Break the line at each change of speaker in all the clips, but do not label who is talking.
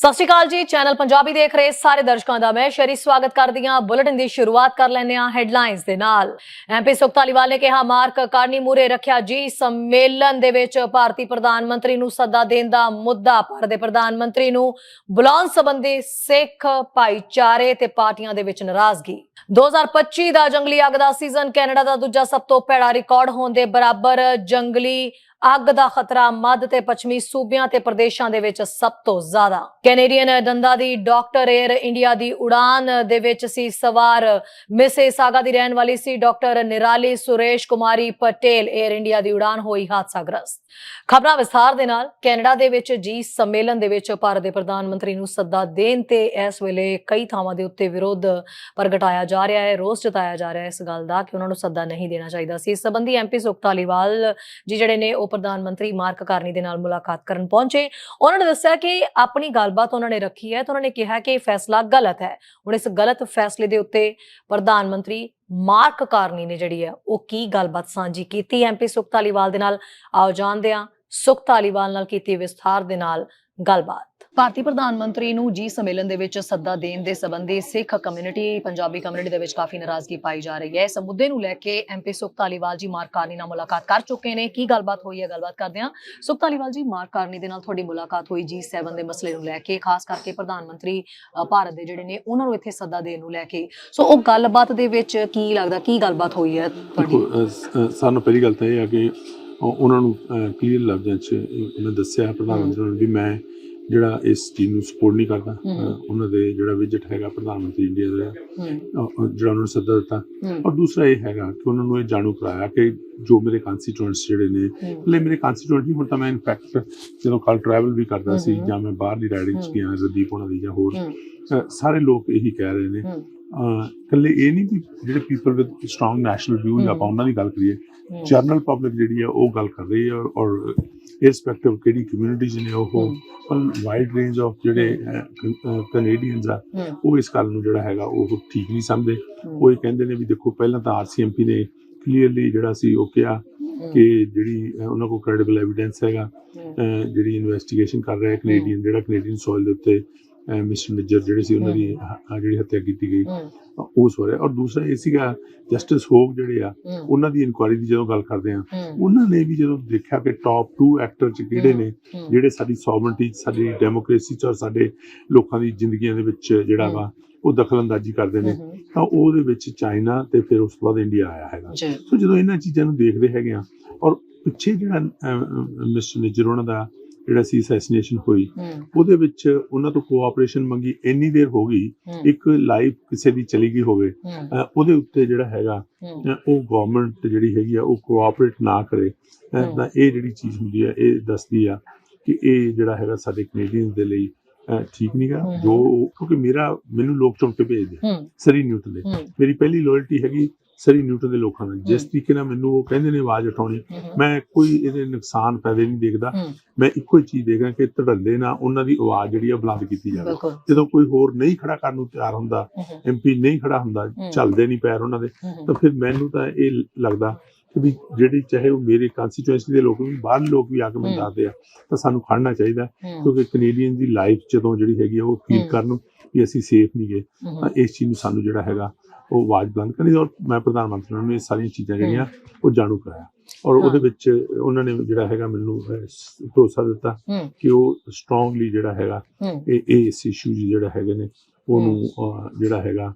ਸਤਿ ਸ਼੍ਰੀ ਅਕਾਲ ਜੀ, ਚੈਨਲ ਪੰਜਾਬੀ ਦੇਖ ਰਹੇ ਸਾਰੇ ਦਰਸ਼ਕਾਂ ਦਾ ਮੈਂ ਸ਼ਰੀ ਸਵਾਗਤ ਕਰਦੀ ਹਾਂ। ਬੁਲੇਟਿਨ ਦੀ ਸ਼ੁਰੂਆਤ ਕਰ ਲੈਂਦੇ ਹਾਂ ਹੈਡਲਾਈਨਸ ਦੇ ਨਾਲ। ਐਮਪੀ ਸੁਖਤਾਲੀਵਾਲ ਨੇ ਕਿਹਾ, ਮਾਰਕ ਕਾਰਨੀ ਮੂਰੇ ਰੱਖਿਆ ਜੀ, ਸੰਮੇਲਨ ਦੇ ਵਿੱਚ ਭਾਰਤੀ ਪ੍ਰਧਾਨ ਮੰਤਰੀ ਨੂੰ ਸੱਦਾ ਦੇਣ ਦਾ ਮੁੱਦਾ, ਭਾਰਤ ਦੇ ਪ੍ਰਧਾਨ ਮੰਤਰੀ ਨੂੰ ਬੁਲਾਉਣ ਸੰਬੰਧੀ ਸਿੱਖ ਭਾਈਚਾਰੇ ਤੇ ਪਾਰਟੀਆਂ ਦੇ ਵਿੱਚ ਨਾਰਾਜ਼ਗੀ। 2025 ਦਾ ਜੰਗਲੀ ਅੱਗ ਦਾ ਸੀਜ਼ਨ ਕੈਨੇਡਾ ਦਾ ਦੂਜਾ ਸਭ ਤੋਂ ਭੈੜਾ ਰਿਕਾਰਡ ਹੋਣ ਦੇ ਬਰਾਬਰ ਜੰਗਲੀ ਅੱਗ ਦਾ ਖਤਰਾ ਮੱਧ ਤੇ ਪੱਛਮੀ ਸੂਬਿਆਂ ਤੇ ਪ੍ਰਦੇਸ਼ਾਂ ਦੇ ਵਿੱਚ ਸਭ ਤੋਂ ਜ਼ਿਆਦਾ। ਕੈਨੇਡੀਅਨ ਦੰਦਾ ਦੀ ਡਾਕਟਰ 에ਅਰ ਇੰਡੀਆ ਦੀ ਉਡਾਨ ਦੇ ਵਿੱਚ ਸੀ ਸਵਾਰ। ਮਿਸੇਸਾਗਾ ਦੀ ਰਹਿਣ ਵਾਲੀ ਸੀ doctor Nirali Suresh Kumari Patel. Air India ਦੀ ਉਡਾਨ ਹੋਈ ਹਾਦਸਾਗ੍ਰਸਤ। ਖਬਰਾਂ ਵਿਸਥਾਰ ਦੇ ਨਾਲ ਕੈਨੇਡਾ ਦੇ ਵਿੱਚ ਜੀ ਸੰਮੇਲਨ ਦੇ ਵਿੱਚ ਭਾਰਤ ਦੇ ਪ੍ਰਧਾਨ ਮੰਤਰੀ ਨੂੰ ਸੱਦਾ ਦੇਣ ਤੇ ਇਸ ਵੇਲੇ ਕਈ ਥਾਵਾਂ ਦੇ ਉੱਤੇ ਵਿਰੋਧ ਪ੍ਰਗਟਾਇਆ ਜਾ ਰਿਹਾ ਹੈ, ਰੋਸ ਜਤਾਇਆ ਜਾ ਰਿਹਾ ਹੈ ਇਸ ਗੱਲ ਦਾ ਕਿ ਉਹਨਾਂ ਨੂੰ ਸੱਦਾ ਨਹੀਂ ਦੇਣਾ ਚਾਹੀਦਾ ਸੀ। ਇਸ ਸੰਬੰਧੀ ਐਮਪੀ ਸੁਖਤਾਲੀਵਾਲ ਜੀ ਜਿਹੜੇ ਨੇ ਉਹ ਪ੍ਰਧਾਨ ਮੰਤਰੀ ਮਾਰਕ ਕਾਰਨੀ ਦੇ ਨਾਲ ਮੁਲਾਕਾਤ ਕਰਨ ਪਹੁੰਚੇ। ਉਹਨਾਂ ਨੇ ਦੱਸਿਆ ਕਿ ਆਪਣੀ ਗੱਲਬਾਤ ਉਹਨਾਂ ਨੇ ਰੱਖੀ ਹੈ ਤਾਂ ਉਹਨਾਂ ਨੇ ਕਿਹਾ ਕਿ ਇਹ ਫੈਸਲਾ ਗਲਤ ਹੈ। ਹੁਣ ਇਸ ਗਲਤ ਫੈਸਲੇ ਦੇ ਉੱਤੇ ਪ੍ਰਧਾਨ ਮੰਤਰੀ ਮਾਰਕ ਕਾਰਨੀ ਨੇ ਜਿਹੜੀ ਹੈ ਉਹ ਕੀ ਗੱਲਬਾਤ ਸਾਂਝੀ ਕੀਤੀ? ਐਮਪੀ ਸੁਖਤਾਲੀਵਾਲ ਦੇ ਨਾਲ ਆਓ ਜਾਣਦੇ ਹਾਂ। ਸੁਖਤਾਲੀਵਾਲ ਨਾਲ ਕੀਤੀ ਵਿਸਥਾਰ ਦੇ ਨਾਲ ਗੱਲਬਾਤ। ਭਾਰਤੀ ਪ੍ਰਧਾਨ ਮੰਤਰੀ ਨੂੰ ਜੀ ਸੰਮੇਲਨ ਦੇ ਵਿੱਚ ਸੱਦਾ ਦੇਣ ਦੇ ਸੰਬੰਧੀ ਸਿੱਖ ਕਮਿਊਨਿਟੀ ਪੰਜਾਬੀ ਕਮਿਊਨਿਟੀ ਦੇ ਵਿੱਚ ਕਾਫੀ ਨਾਰਾਜ਼ਗੀ ਪਾਈ ਜਾ ਰਹੀ ਹੈ। ਇਸ ਮੁੱਦੇ ਨੂੰ ਲੈ ਕੇ ਐਮਪੀ ਸੁਖਤਾਲੀਵਾਲ ਜੀ ਮਾਰਕ ਕਾਰਨੀ ਨਾਲ ਮੁਲਾਕਾਤ ਕਰ ਚੁੱਕੇ ਨੇ। ਕੀ ਗੱਲਬਾਤ ਹੋਈ ਹੈ? ਗੱਲਬਾਤ ਕਰਦੇ ਹਾਂ। ਸੁਖਤਾਲੀਵਾਲ ਜੀ ਮਾਰਕ ਕਾਰਨੀ ਦੇ ਨਾਲ ਤੁਹਾਡੀ ਮੁਲਾਕਾਤ ਹੋਈ ਜੀ 7 ਦੇ ਮਸਲੇ ਨੂੰ ਲੈ ਕੇ ਖਾਸ ਕਰਕੇ ਪ੍ਰਧਾਨ ਮੰਤਰੀ ਭਾਰਤ ਦੇ ਜਿਹੜੇ ਨੇ ਉਹਨਾਂ ਨੂੰ ਇੱਥੇ ਸੱਦਾ ਦੇਣ ਨੂੰ ਲੈ ਕੇ। ਸੋ ਉਹ ਗੱਲਬਾਤ ਦੇ ਵਿੱਚ ਕੀ ਲੱਗਦਾ ਕੀ ਗੱਲਬਾਤ ਹੋਈ ਹੈ ਤੁਹਾਡੀ?
ਸਾਨੂੰ ਪਹਿਲੀ ਗੱਲ ਤਾਂ ਇਹ ਆ ਕਿ ਉਹ- ਉਹਨਾਂ ਨੂੰ ਕਲੀਅਰ ਲਫ਼ਜ਼ਾਂ 'ਚ। ਮੈਂ ਦੱਸਿਆ ਪ੍ਰਧਾਨ ਮੰਤਰੀ ਨੂੰ ਵੀ ਮੈਂ ਜਿਹੜਾ ਇਸ ਚੀਜ਼ ਨੂੰ ਸਪੋਰਟ ਨਹੀਂ ਕਰਦਾ ਉਹਨਾਂ ਦੇ ਜਿਹੜਾ ਵਿਜਟ ਹੈਗਾ ਪ੍ਰਧਾਨ ਮੰਤਰੀ ਇੰਡੀਆ ਦਾ ਜਿਹੜਾ ਉਹਨਾਂ ਨੂੰ ਸੱਦਾ ਦਿੱਤਾ। ਔਰ ਦੂਸਰਾ ਇਹ ਹੈਗਾ ਕਿ ਉਹਨਾਂ ਨੂੰ ਇਹ ਜਾਣੂ ਕਰਾਇਆ ਕਿ ਜੋ ਮੇਰੇ ਕੰਸਟੀਟੂਐਂਟਸ ਜਿਹੜੇ ਨੇ ਲੈ ਮੇਰੇ ਕੰਸਟੀਟੂਐਂਟ ਨਹੀਂ ਹੁਣ ਤਾਂ ਮੈਂ ਇਨਫੈਕਟ ਜਦੋਂ ਕੱਲ ਟਰੈਵਲ ਵੀ ਕਰਦਾ ਸੀ। ਜਾਂ ਮੈਂ ਬਾਹਰ ਦੀ ਰਾਈਡਿੰਗ 'ਚ। ਗਿਆ ਰਦੀਪ ਉਹਨਾਂ ਦੀ ਜਾਂ ਹੋਰ ਸਾਰੇ ਲੋਕ ਇਹੀ ਕਹਿ ਰਹੇ ਨੇ ਇਕੱਲੇ ਇਹ ਨਹੀਂ ਕਿ ਜਿਹੜੇ people with strong national
views.
ਆਪਾਂ ਉਹਨਾਂ ਦੀ ਗੱਲ ਕਰੀਏ ਜਰਨਲ ਪਬਲਿਕ ਜਿਹੜੀ ਹੈ ਉਹ ਗੱਲ ਕਰ ਰਹੀ ਹੈ ਔਰ ਇਰਸਪੈਕਟਿਵ ਕਿਹੜੀ ਕਮਿਊਨਿਟੀਜ਼ ਨੇ ਉਹ। ਵਾਈਡ ਰੇਂਜ ਆਫ ਜਿਹੜੇ ਕੈਨੇਡੀਅਨਸ ਆ ਉਹ ਇਸ ਗੱਲ ਨੂੰ ਜਿਹੜਾ ਹੈਗਾ ਉਹ ਠੀਕ ਨਹੀਂ ਸਮਝਦੇ। ਉਹ ਇਹ ਕਹਿੰਦੇ ਨੇ ਵੀ ਦੇਖੋ ਪਹਿਲਾਂ ਤਾਂ ਆਰਸੀਐਮਪੀ ਨੇ ਕਲੀਅਰਲੀ ਜਿਹੜਾ ਸੀ ਉਹ ਕਿਹਾ ਕਿ ਜਿਹੜੀ ਉਹਨਾਂ ਕੋਲ ਕ੍ਰੈਡੀਬਲ ਐਵੀਡੈਂਸ ਹੈਗਾ। ਜਿਹੜੀ ਇਨਵੈਸਟੀਗੇਸ਼ਨ ਕਰ ਰਿਹਾ ਕੈਨੇਡੀਅਨ ਜਿਹੜਾ ਕੈਨੇਡੀਅਨ ਸੋਇਲ ਦੇ ਉੱਤੇ। ਮਿਸਟਰ ਨਿੱਜਰ ਜਿਹੜੇ ਸੀ ਉਹਨਾਂ ਦੀ ਜਿਹੜੀ ਹੱਤਿਆ ਕੀਤੀ ਗਈ
ਹੂੰ।
ਉਸ ਹੋ ਰਿਹਾ। ਔਰ ਦੂਸਰਾ ਇਹ ਸੀਗਾ ਜਸਟਿਸ ਹੋਗ ਜਿਹੜੇ ਆ ਉਹਨਾਂ ਦੀ ਇਨਕੁਆਇਰੀ ਦੀ ਜਦੋਂ ਗੱਲ ਕਰਦੇ ਆ ਉਹਨਾਂ ਨੇ ਵੀ ਜਦੋਂ ਦੇਖਿਆ ਕਿ ਟਾਪ 2 ਐਕਟਰ ਚ ਕਿਹੜੇ ਨੇ ਜਿਹੜੇ ਸਾਡੀ ਸੋਵਰਨਟੀ ਸਾਡੀ ਡੈਮੋਕ੍ਰੇਸੀ ਚ ਔਰ ਸਾਡੇ ਲੋਕਾਂ ਦੀ ਜ਼ਿੰਦਗੀਆਂ ਦੇ ਵਿੱਚ ਜਿਹੜਾ। ਵਾ ਉਹ ਦਖਲਅੰਦਾਜ਼ੀ ਕਰਦੇ ਨੇ ਤਾਂ ਉਹਦੇ ਵਿੱਚ ਚਾਈਨਾ ਤੇ ਫਿਰ ਉਸ ਤੋਂ ਬਾਅਦ ਇੰਡੀਆ ਆਇਆ ਹੈਗਾ। ਸੋ ਜਦੋਂ ਇਹਨਾਂ ਚੀਜ਼ਾਂ ਨੂੰ ਦੇਖਦੇ ਹੈਗੇ ਆ ਔਰ ਪਿੱਛੇ ਜਿਹੜਾ ਮਿਸਟਰ ਨਿਜਰ ਉਹਨਾਂ ਦਾ ਜਿਹੜਾ ਸੀ ਅਸੈਸੀਨੇਸ਼ਨ ਹੋਈ ਉਹਦੇ ਵਿੱਚ ਉਹਨਾਂ ਤੋਂ ਕੋਆਪਰੇਸ਼ਨ ਮੰਗੀ ਇੰਨੀ ਦੇਰ ਹੋ ਗਈ ਇੱਕ ਲਾਈਫ ਕਿਸੇ ਦੀ ਚਲੀ ਗਈ ਹੋਵੇ ਉਹਦੇ ਉੱਤੇ ਜਿਹੜਾ ਹੈਗਾ ਉਹ ਗਵਰਨਮੈਂਟ ਜਿਹੜੀ ਹੈਗੀ ਆ ਉਹ ਕੋਆਪਰੇਟ ਨਾ ਕਰੇ। ਤਾਂ ਇਹ ਜਿਹੜੀ ਚੀਜ਼ ਹੁੰਦੀ ਆ ਇਹ ਦੱਸਦੀ ਆ ਕਿ ਇਹ ਜਿਹੜਾ ਹੈਗਾ ਸਾਡੇ ਕੈਨੇਡੀਅਨਸ ਦੇ ਲਈ ਠੀਕ ਨਹੀਂਗਾ। ਜੋ ਕਿਉਂਕਿ ਮੇਰਾ ਮੈਨੂੰ ਲੋਕ ਚੁਣ ਕੇ ਭੇਜਦੇ ਸਰੀ
ਹੂੰ।
ਮੇਰੀ ਪਹਿਲੀ ਲਾਇਲਟੀ ਹੈਗੀ ਸਰੀ ਨਿਊਟਨ ਦੇ ਲੋਕਾਂ ਨਾਲ। ਜਿਸ। ਤਰੀਕੇ ਨਾਲ ਮੈਨੂੰ ਉਹ ਕਹਿੰਦੇ ਨੇ ਆਵਾਜ਼ ਉਠਾਉਣੀ ਮੈਂ ਕੋਈ ਇਹਦੇ ਨੁਕਸਾਨ ਫਾਇਦੇ ਨਹੀਂ ਦੇਖਦਾ। ਮੈਂ ਇੱਕੋ ਹੀ ਚੀਜ਼ ਦੇਖਦਾ ਕਿ ਧੜੱਲੇ ਨਾਲ ਉਹਨਾਂ ਦੀ ਆਵਾਜ਼ ਜਿਹੜੀ ਆ ਬੁਲੰਦ ਕੀਤੀ ਜਾਵੇ। ਜਦੋਂ ਕੋਈ ਹੋਰ ਨਹੀਂ ਖੜਾ ਕਰਨ ਨੂੰ ਤਿਆਰ ਹੁੰਦਾ ਐਮਪੀ ਨਹੀਂ ਖੜਾ ਹੁੰਦਾ। ਚੱਲਦੇ ਨਹੀਂ ਪੈਰ ਉਹਨਾਂ ਦੇ ਤਾਂ ਫਿਰ ਮੈਨੂੰ ਤਾਂ ਇਹ ਲੱਗਦਾ ਕਿ ਵੀ ਜਿਹੜੀ ਚਾਹੇ ਉਹ ਮੇਰੇ ਕੰਸਟੀਚੁਐਂਸੀ ਦੇ ਲੋਕ ਵੀ ਬਾਹਰ ਲੋਕ ਵੀ ਆ ਕੇ ਮੈਨੂੰ। ਦੱਸਦੇ ਆ ਤਾਂ ਸਾਨੂੰ ਖੜਨਾ ਚਾਹੀਦਾ। ਕਿਉਂਕਿ ਕੈਨੇਡੀਅਨ ਦੀ ਲਾਈਫ ਜਦੋਂ ਜਿਹੜੀ ਹੈਗੀ ਉਹ ਫੀਲ। ਕਰਨ ਵੀ ਅਸੀਂ ਸੇਫ ਨਹੀਂ ਗਏ। ਤਾਂ ਇਸ ਚੀਜ਼ ਨੂੰ ਸਾਨੂੰ ਜਿਹੜਾ ਹੈਗਾ ਉਹ ਆਵਾਜ਼ ਬੁਲੰਦ ਕਰਨੀ ਔਰ ਮੈਂ ਪ੍ਰਧਾਨ ਮੰਤਰੀ ਨੂੰ ਇਹ ਸਾਰੀਆਂ ਚੀਜ਼ਾਂ ਜਿਹੜੀਆਂ ਉਹ ਜਾਣੂ ਕਰਾਇਆ। ਔਰ। ਉਹਦੇ ਵਿੱਚ ਉਹਨਾਂ ਨੇ ਜਿਹੜਾ ਹੈਗਾ ਮੈਨੂੰ ਭਰੋਸਾ ਦਿੱਤਾ ਕਿ ਉਹ ਸਟਰੋਂਗਲੀ ਜਿਹੜਾ ਹੈਗਾ ਇਹ ਇਹ ਇਸ ਇਸ਼ੂ ਜਿਹੜਾ ਹੈਗੇ ਨੇ ਉਹਨੂੰ ਜਿਹੜਾ ਹੈਗਾ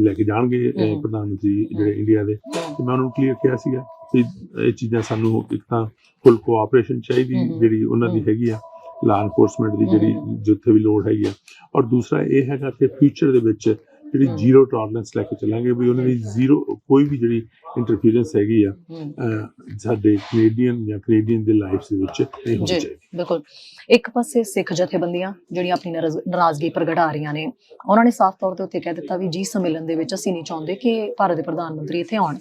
ਲੈ ਕੇ ਜਾਣਗੇ। ਪ੍ਰਧਾਨ ਮੰਤਰੀ ਜਿਹੜੇ ਇੰਡੀਆ ਦੇ। ਤੇ ਮੈਂ ਉਹਨਾਂ ਨੂੰ ਕਲੀਅਰ ਕਿਹਾ ਸੀਗਾ ਕਿ ਇਹ ਚੀਜ਼ਾਂ ਸਾਨੂੰ ਇੱਕ ਤਾਂ ਫੁੱਲ ਕੋਆਪਰੇਸ਼ਨ ਚਾਹੀਦੀ। ਜਿਹੜੀ ਉਹਨਾਂ ਦੀ। ਹੈਗੀ ਆ ਲਾ ਐਨਫੋਰਸਮੈਂਟ ਦੀ ਜਿਹੜੀ ਜਿੱਥੇ ਵੀ ਲੋੜ ਹੈਗੀ ਆ। ਔਰ ਦੂਸਰਾ ਇਹ ਹੈਗਾ ਕਿ ਫਿਊਚਰ ਦੇ ਵਿੱਚ ਜਿਹੜੀ। ਜ਼ੀਰੋ ਟੋਲਰੈਂਸ ਲੈ ਕੇ ਚੱਲਾਂਗੇ ਵੀ ਉਹਨਾਂ ਦੀ ਜ਼ੀਰੋ ਕੋਈ ਵੀ ਜਿਹੜੀ ਇੰਟਰਫੀਰੈਂਸ ਹੈਗੀ ਆ ਸਾਡੇ ਕੈਨੇਡੀਅਨ ਜਾਂ ਕੈਨੇਡੀਅਨ ਦੇ ਲਾਈਫ ਦੇ ਵਿੱਚ ਨਹੀਂ ਹੋਣੀ। ਚਾਹੀਦੀ
ਬਿਲਕੁਲ। ਇੱਕ ਪਾਸੇ ਸਿੱਖ ਜਥੇਬੰਦੀਆਂ ਜਿਹੜੀਆਂ ਆਪਣੀ ਨਾਰਾਜ਼- ਨਾਰਾਜ਼ਗੀ ਪ੍ਰਗਟਾ ਰਹੀਆਂ ਨੇ, ਉਹਨਾਂ ਨੇ ਸਾਫ਼ ਤੌਰ ਤੇ ਉੱਤੇ ਕਹਿ ਦਿੱਤਾ ਵੀ ਜੀ ਸੰਮੇਲਨ ਦੇ ਵਿੱਚ ਅਸੀਂ ਨਹੀਂ ਚਾਹੁੰਦੇ ਕਿ ਭਾਰਤ ਦੇ ਪ੍ਰਧਾਨ ਮੰਤਰੀ ਇੱਥੇ ਆਉਣ।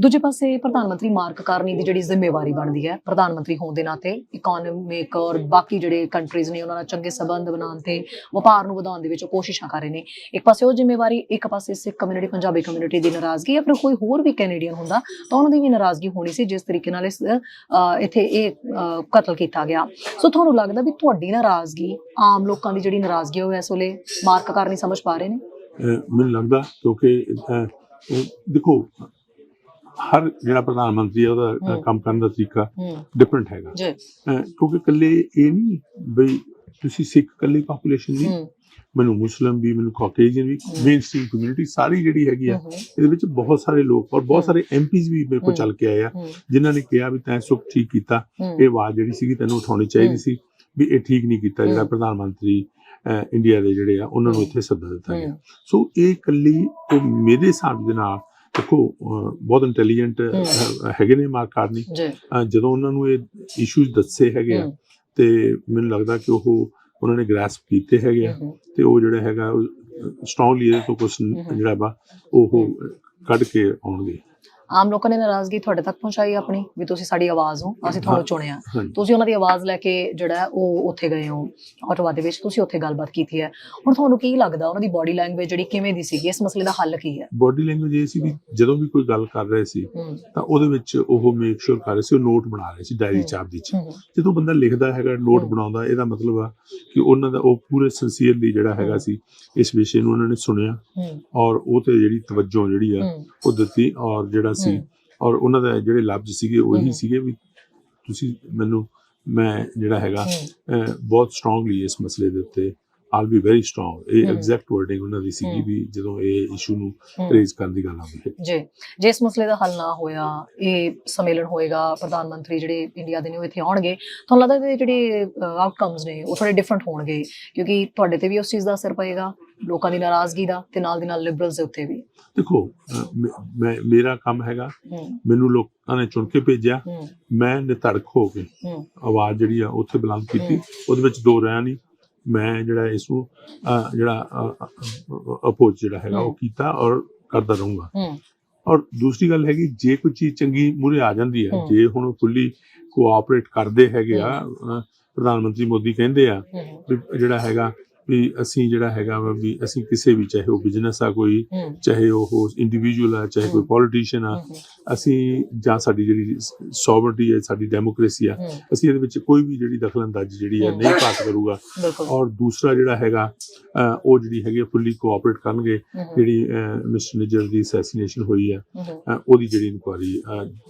ਦੂਜੇ ਪਾਸੇ ਪ੍ਰਧਾਨ ਮੰਤਰੀ ਮਾਰਕ ਕਾਰਨੀ ਦੀ ਜਿਹੜੀ ਜ਼ਿੰਮੇਵਾਰੀ ਬਣਦੀ ਹੈ, ਪ੍ਰਧਾਨ ਮੰਤਰੀ ਹੋਣ ਦੇ ਨਾਤੇ ਇਕਨੋਮਿਕ ਔਰ ਬਾਕੀ ਜਿਹੜੇ ਕੰਟਰੀਜ਼ ਨੇ ਉਹਨਾਂ ਨਾਲ ਚੰਗੇ ਸਬੰਧ ਬਣਾਉਣ ਤੇ ਵਪਾਰ ਨੂੰ ਵਧਾਉਣ ਦੇ ਵਿੱਚ ਉਹ ਕੋਸ਼ਿਸ਼ਾਂ ਕਰ ਰਹੇ ਨੇ। ਇੱਕ ਪਾਸੇ ਉਹ ਜ਼ਿੰਮੇਵਾਰੀ, ਇੱਕ ਪਾਸੇ ਸਿੱਖ ਕਮਿਊਨਿਟੀ ਪੰਜਾਬੀ ਕਮਿਊਨਿਟੀ ਦੀ ਨਾਰਾਜ਼ਗੀ ਹੈ। ਫਿਰ ਕੋਈ ਹੋਰ ਵੀ ਕੈਨੇਡੀਅਨ ਹੁੰਦਾ ਤਾਂ ਉਹਨਾਂ ਦੀ ਵੀ ਨਾਰਾਜ਼ਗੀ ਹੋਣੀ ਸੀ, ਜਿਸ ਤਰੀਕੇ ਨਾਲ ਇਸ ਇੱਥੇ ਇਹ ਕਤਲ ਕੀਤਾ ਗਿਆ। ਸੋ ਤੁਹਾਨੂੰ ਲੱਗਦਾ ਵੀ ਤੁਹਾਡੀ ਨਾਰਾਜ਼ਗੀ ਆਮ ਲੋਕਾਂ ਦੀ ਜਿਹੜੀ ਨਾਰਾਜ਼ਗੀ ਉਹ ਇਸ ਵੇਲੇ ਮਾਰਕ ਕਰਨੀ ਸਮਝ ਪਾ ਰਹੇ ਨੇ?
ਮੈਨੂੰ ਲੱਗਦਾ ਕਿਉਂਕਿ ਦੇਖੋ ਹਰ ਜਿਹੜਾ ਪ੍ਰਧਾਨ ਮੰਤਰੀ ਹੈ ਉਹਦਾ। ਕੰਮ ਕਰਨ ਦਾ ਤਰੀਕਾ ਡਿਫਰੈਂਟ ਹੈਗਾ।
ਜੀ।
ਕਿਉਂਕਿ ਇਕੱਲੇ ਇਹ ਨਹੀਂ ਬਈ ਤੁਸੀਂ ਸਿੱਖ ਇਕੱਲੀ ਪਾਪੂਲੇਸ਼ਨ ਨਹੀਂ। ਮੈਨੂੰ ਮੁਸਲਮ ਵੀ ਮੈਨੂੰ ਕਾਕੇਜੀਅਨ ਵੀ
ਹਮ।
ਮੇਨ ਸਟ੍ਰੀਮ ਕਮਿਊਨਿਟੀ ਸਾਰੀ ਜਿਹੜੀ ਹੈਗੀ ਆ ਇਹਦੇ ਵਿੱਚ ਬਹੁਤ ਸਾਰੇ ਲੋਕ ਔਰ ਬਹੁਤ. ਸਾਰੇ ਐਮਪੀਜ਼ ਵੀ ਮੇਰੇ ਕੋਲ। ਚੱਲ ਕੇ ਆਏ ਆ ਜਿਨ੍ਹਾਂ ਨੇ ਕਿਹਾ ਵੀ ਤੈਂ ਸੁਖ ਠੀਕ ਕੀਤਾ ਇਹ ਆਵਾਜ਼ ਜਿਹੜੀ ਸੀਗੀ ਤੈਨੂੰ ਉਠਾਉਣੀ ਚਾਹੀਦੀ। ਸੀ ਵੀ ਇਹ ਠੀਕ ਨਹੀਂ ਕੀਤਾ ਜਿਹੜਾ। ਪ੍ਰਧਾਨ ਮੰਤਰੀ ਇੰਡੀਆ ਦੇ ਜਿਹੜੇ ਆ ਉਹਨਾਂ ਨੂੰ। ਇੱਥੇ ਸੱਦਾ ਦਿੱਤਾ ਗਿਆ ਸੋ ਇਹ ਕੱਲੀ ਉਹ ਮੇਰੇ ਹਿਸਾਬ ਦੇ ਨਾਲ ਦੇਖੋ ਬਹੁਤ ਇੰਟੈਲੀਜੈਂਟ ਹੈਗੇ ਨੇ ਮਾਰਕ ਕਾਰਨੀ ਜਦੋਂ ਉਹਨਾਂ ਨੂੰ ਇਹ ਇਸ਼ੂਜ਼ ਦੱਸੇ ਹੈਗੇ ਆ ਤੇ ਮੈਨੂੰ ਲੱਗਦਾ ਕਿ ਉਹ ਉਹਨਾਂ ਨੇ ਗ੍ਰੈਸਪ ਕੀਤੇ ਹੈਗੇ ਆ ਤੇ ਉਹ ਜਿਹੜਾ ਹੈਗਾ ਸਟਰੋਂਗਲੀ ਇਹਦੇ ਤੋਂ ਕੁਝ। ਜਿਹੜਾ ਵਾ ਉਹ ਕੱਢ ਕੇ ਆਉਣਗੇ
ਆਮ ਲੋਕਾਂ ਨੇ ਨਾਰਾਜ਼ਗੀ ਤੁਹਾਡੇ ਤੱਕ ਪਹੁੰਚਾਈ ਆਪਣੀ ਵੀ ਤੁਸੀਂ ਸਾਡੀ ਆਵਾਜ਼ ਹੋ ਅਸੀਂ ਤੁਹਾਨੂੰ। ਚੁਣਿਆ। ਤੁਸੀਂ ਉਹਨਾਂ ਦੀ ਆਵਾਜ਼ ਲੈ ਕੇ ਜਿਹੜਾ ਉਹ ਉੱਥੇ ਗਏ ਹੋ ਆਟੋਵਾ ਦੇ ਵਿੱਚ ਤੁਸੀਂ ਉੱਥੇ ਗੱਲਬਾਤ ਕੀਤੀ ਹੈ। ਹੁਣ ਤੁਹਾਨੂੰ ਕੀ ਲੱਗਦਾ ਉਹਨਾਂ ਦੀ ਬਾਡੀ ਲੈਂਗੁਏਜ ਜਿਹੜੀ ਕਿਵੇਂ ਦੀ ਸੀਗੀ ਇਸ ਮਸਲੇ ਦਾ ਹੱਲ ਕੀ ਹੈ?
ਬੋਡੀ ਲੈਂਗੁਏਜ ਇਹ ਸੀ ਵੀ ਜਦੋਂ ਵੀ ਕੋਈ ਗੱਲ ਕਰ ਰਹੇ ਸੀ ਤਾਂ ਉਹਦੇ ਵਿੱਚ ਉਹ ਮੇਕ ਸ਼ੋਰ ਕਰ ਰਹੇ ਸੀ ਉਹ ਨੋਟ ਬਣਾ ਰਹੇ ਸੀ ਡਾਇਰੀ। ਚ ਆਪਦੀ ਚ। ਜਦੋਂ ਬੰਦਾ ਲਿਖਦਾ ਹੈਗਾ ਨੋਟ। ਬਣਾਉਂਦਾ ਇਹਦਾ ਮਤਲਬ ਆ ਕਿ ਉਹਨਾਂ ਦਾ ਉਹ ਪੂਰੇ ਸਿੰਸੀਅਰਲੀ ਜਿਹੜਾ ਹੈਗਾ। ਸੀ ਇਸ ਵਿਸ਼ੇ ਨੂੰ ਉਹਨਾਂ ਨੇ ਸੁਣਿਆ। ਔਰ ਉਹ ਤੇ ਜਿਹੜੀ ਤਵੱਜੋ ਜਿਹੜੀ ਆ ਉਹ ਦਿੱਤੀ ਔਰ ਜਿਹੜਾ ਸੀ। ਔਰ ਉਹਨਾਂ ਦੇ ਜਿਹੜੇ ਲਫ਼ਜ਼ ਸੀਗੇ ਉਹ
ਹਮ।
ਹੀ ਸੀਗੇ ਵੀ ਤੁਸੀਂ ਮੈਨੂੰ ਮੈਂ ਜਿਹੜਾ ਹੈਗਾ ਬਹੁਤ ਸਟਰੋਂਗਲੀ ਇਸ ਮਸਲੇ ਦੇ ਉੱਤੇ ਆਲ ਬੀ ਵੈਰੀ ਸਟਰੋਂਗ ਇਹ। ਐਗਜ਼ੈਕਟ ਵਰਡਿੰਗ ਉਹਨਾਂ ਦੀ ਸੀਗੀ। ਵੀ ਜਦੋਂ ਇਹ ਇਸ਼ੂ ਨੂੰ ਰੇਜ਼ ਕਰਨ ਦੀ ਗੱਲ ਆਉਂਦੀ ਹੈ।
ਜੀ। ਜੇ ਇਸ ਮਸਲੇ ਦਾ ਹੱਲ ਨਾ ਹੋਇਆ ਇਹ ਸੰਮੇਲਨ ਹੋਏਗਾ ਪ੍ਰਧਾਨ ਮੰਤਰੀ ਜਿਹੜੇ ਇੰਡੀਆ ਦੇ ਨੇ ਉਹ ਇੱਥੇ ਆਉਣਗੇ ਤੁਹਾਨੂੰ ਲੱਗਦਾ ਕਿ ਜਿਹੜੇ ਆਊਟਕਮਸ ਨੇ ਉਹ ਥੋੜੇ ਡਿਫਰੈਂਟ ਹੋਣਗੇ? ਕਿਉਂਕਿ ਤੁਹਾਡੇ ਤੇ ਵੀ ਉਸ ਚੀਜ਼ ਦਾ ਅਸਰ ਪਏਗਾ ਲੋਕਾਂ ਦੀ ਨਾਰਾਜ਼ਗੀ ਦਾ ਤੇ ਨਾਲ ਦੀ ਨਾਲ ਲਿਬਰਲਸ ਦੇ ਉੱਤੇ ਵੀ।
ਦੇਖੋ ਮੈਂ- ਮੇਰਾ ਕੰਮ ਹੈਗਾ। ਮੈਨੂੰ ਲੋਕਾਂ ਨੇ ਚੁਣ ਕੇ ਭੇਜਿਆ। ਮੈਂ ਨਿਤੜਕ ਹੋ ਕੇ ਆਵਾਜ਼ ਜਿਹੜੀ ਆ ਉੱਥੇ ਬੁਲੰਦ ਕੀਤੀ। ਉਹਦੇ ਵਿੱਚ ਦੋ ਰਹਿ ਨਹੀਂ। ਮੈਂ ਜਿਹੜਾ ਇਸ ਨੂੰ ਜਿਹੜਾ ਅਪੋਜ਼ ਜਿਹੜਾ ਹੈਗਾ ਉਹ। ਕੀਤਾ ਔਰ ਕਰਦਾ ਰਹੂੰਗਾ
ਹੂੰ
ਔਰ ਦੂਸਰੀ ਗੱਲ ਹੈਗੀ ਜੇ ਕੋਈ ਚੀਜ਼ ਚੰਗੀ ਮੂਰੇ ਆ ਜਾਂਦੀ ਹੈ। ਜੇ ਹੁਣ ਫੁੱਲੀ ਕੋਆਪਰੇਟ ਕਰਦੇ ਹੈਗੇ ਆ ਪ੍ਰਧਾਨ ਮੰਤਰੀ ਮੋਦੀ ਕਹਿੰਦੇ ਆ ਜਿਹੜਾ ਹੈਗਾ ਵੀ ਅਸੀਂ ਜਿਹੜਾ ਹੈਗਾ ਵਾ ਵੀ ਅਸੀਂ ਕਿਸੇ ਵੀ ਚਾਹੇ ਉਹ ਬਿਜ਼ਨਸ ਆ ਕੋਈ ਚਾਹੇ ਉਹ ਇੰਡੀਵਿਜੂਅਲ ਆ ਚਾਹੇ ਕੋਈ। ਪੋਲੀਟੀਸ਼ੀਅਨ ਆ ਅਸੀਂ ਜਾਂ ਸਾਡੀ ਜਿਹੜੀ ਸੋਵਰਟੀ ਹੈ ਸਾਡੀ ਡੈਮੋਕ੍ਰੇਸੀ ਆ ਅਸੀਂ ਇਹਦੇ ਵਿੱਚ ਕੋਈ ਵੀ ਜਿਹੜੀ ਦਖਲਅੰਦਾਜ਼ੀ ਜਿਹੜੀ ਹੈ। ਨਹੀਂ ਘਾਤ ਕਰੂਗਾ। ਔਰ ਦੂਸਰਾ ਜਿਹੜਾ ਹੈਗਾ ਉਹ ਜਿਹੜੀ ਹੈਗੀ ਫੁੱਲੀ ਕੋਆਪਰੇਟ ਕਰਨਗੇ ਜਿਹੜੀ ਮਿਸਟਰ ਨਿਜਰ ਦੀ ਅਸੈਸੀਨੇਸ਼ਨ ਹੋਈ ਹੈ ਅਹ, ਉਹਦੀ ਜਿਹੜੀ ਇਨਕੁਆਰੀ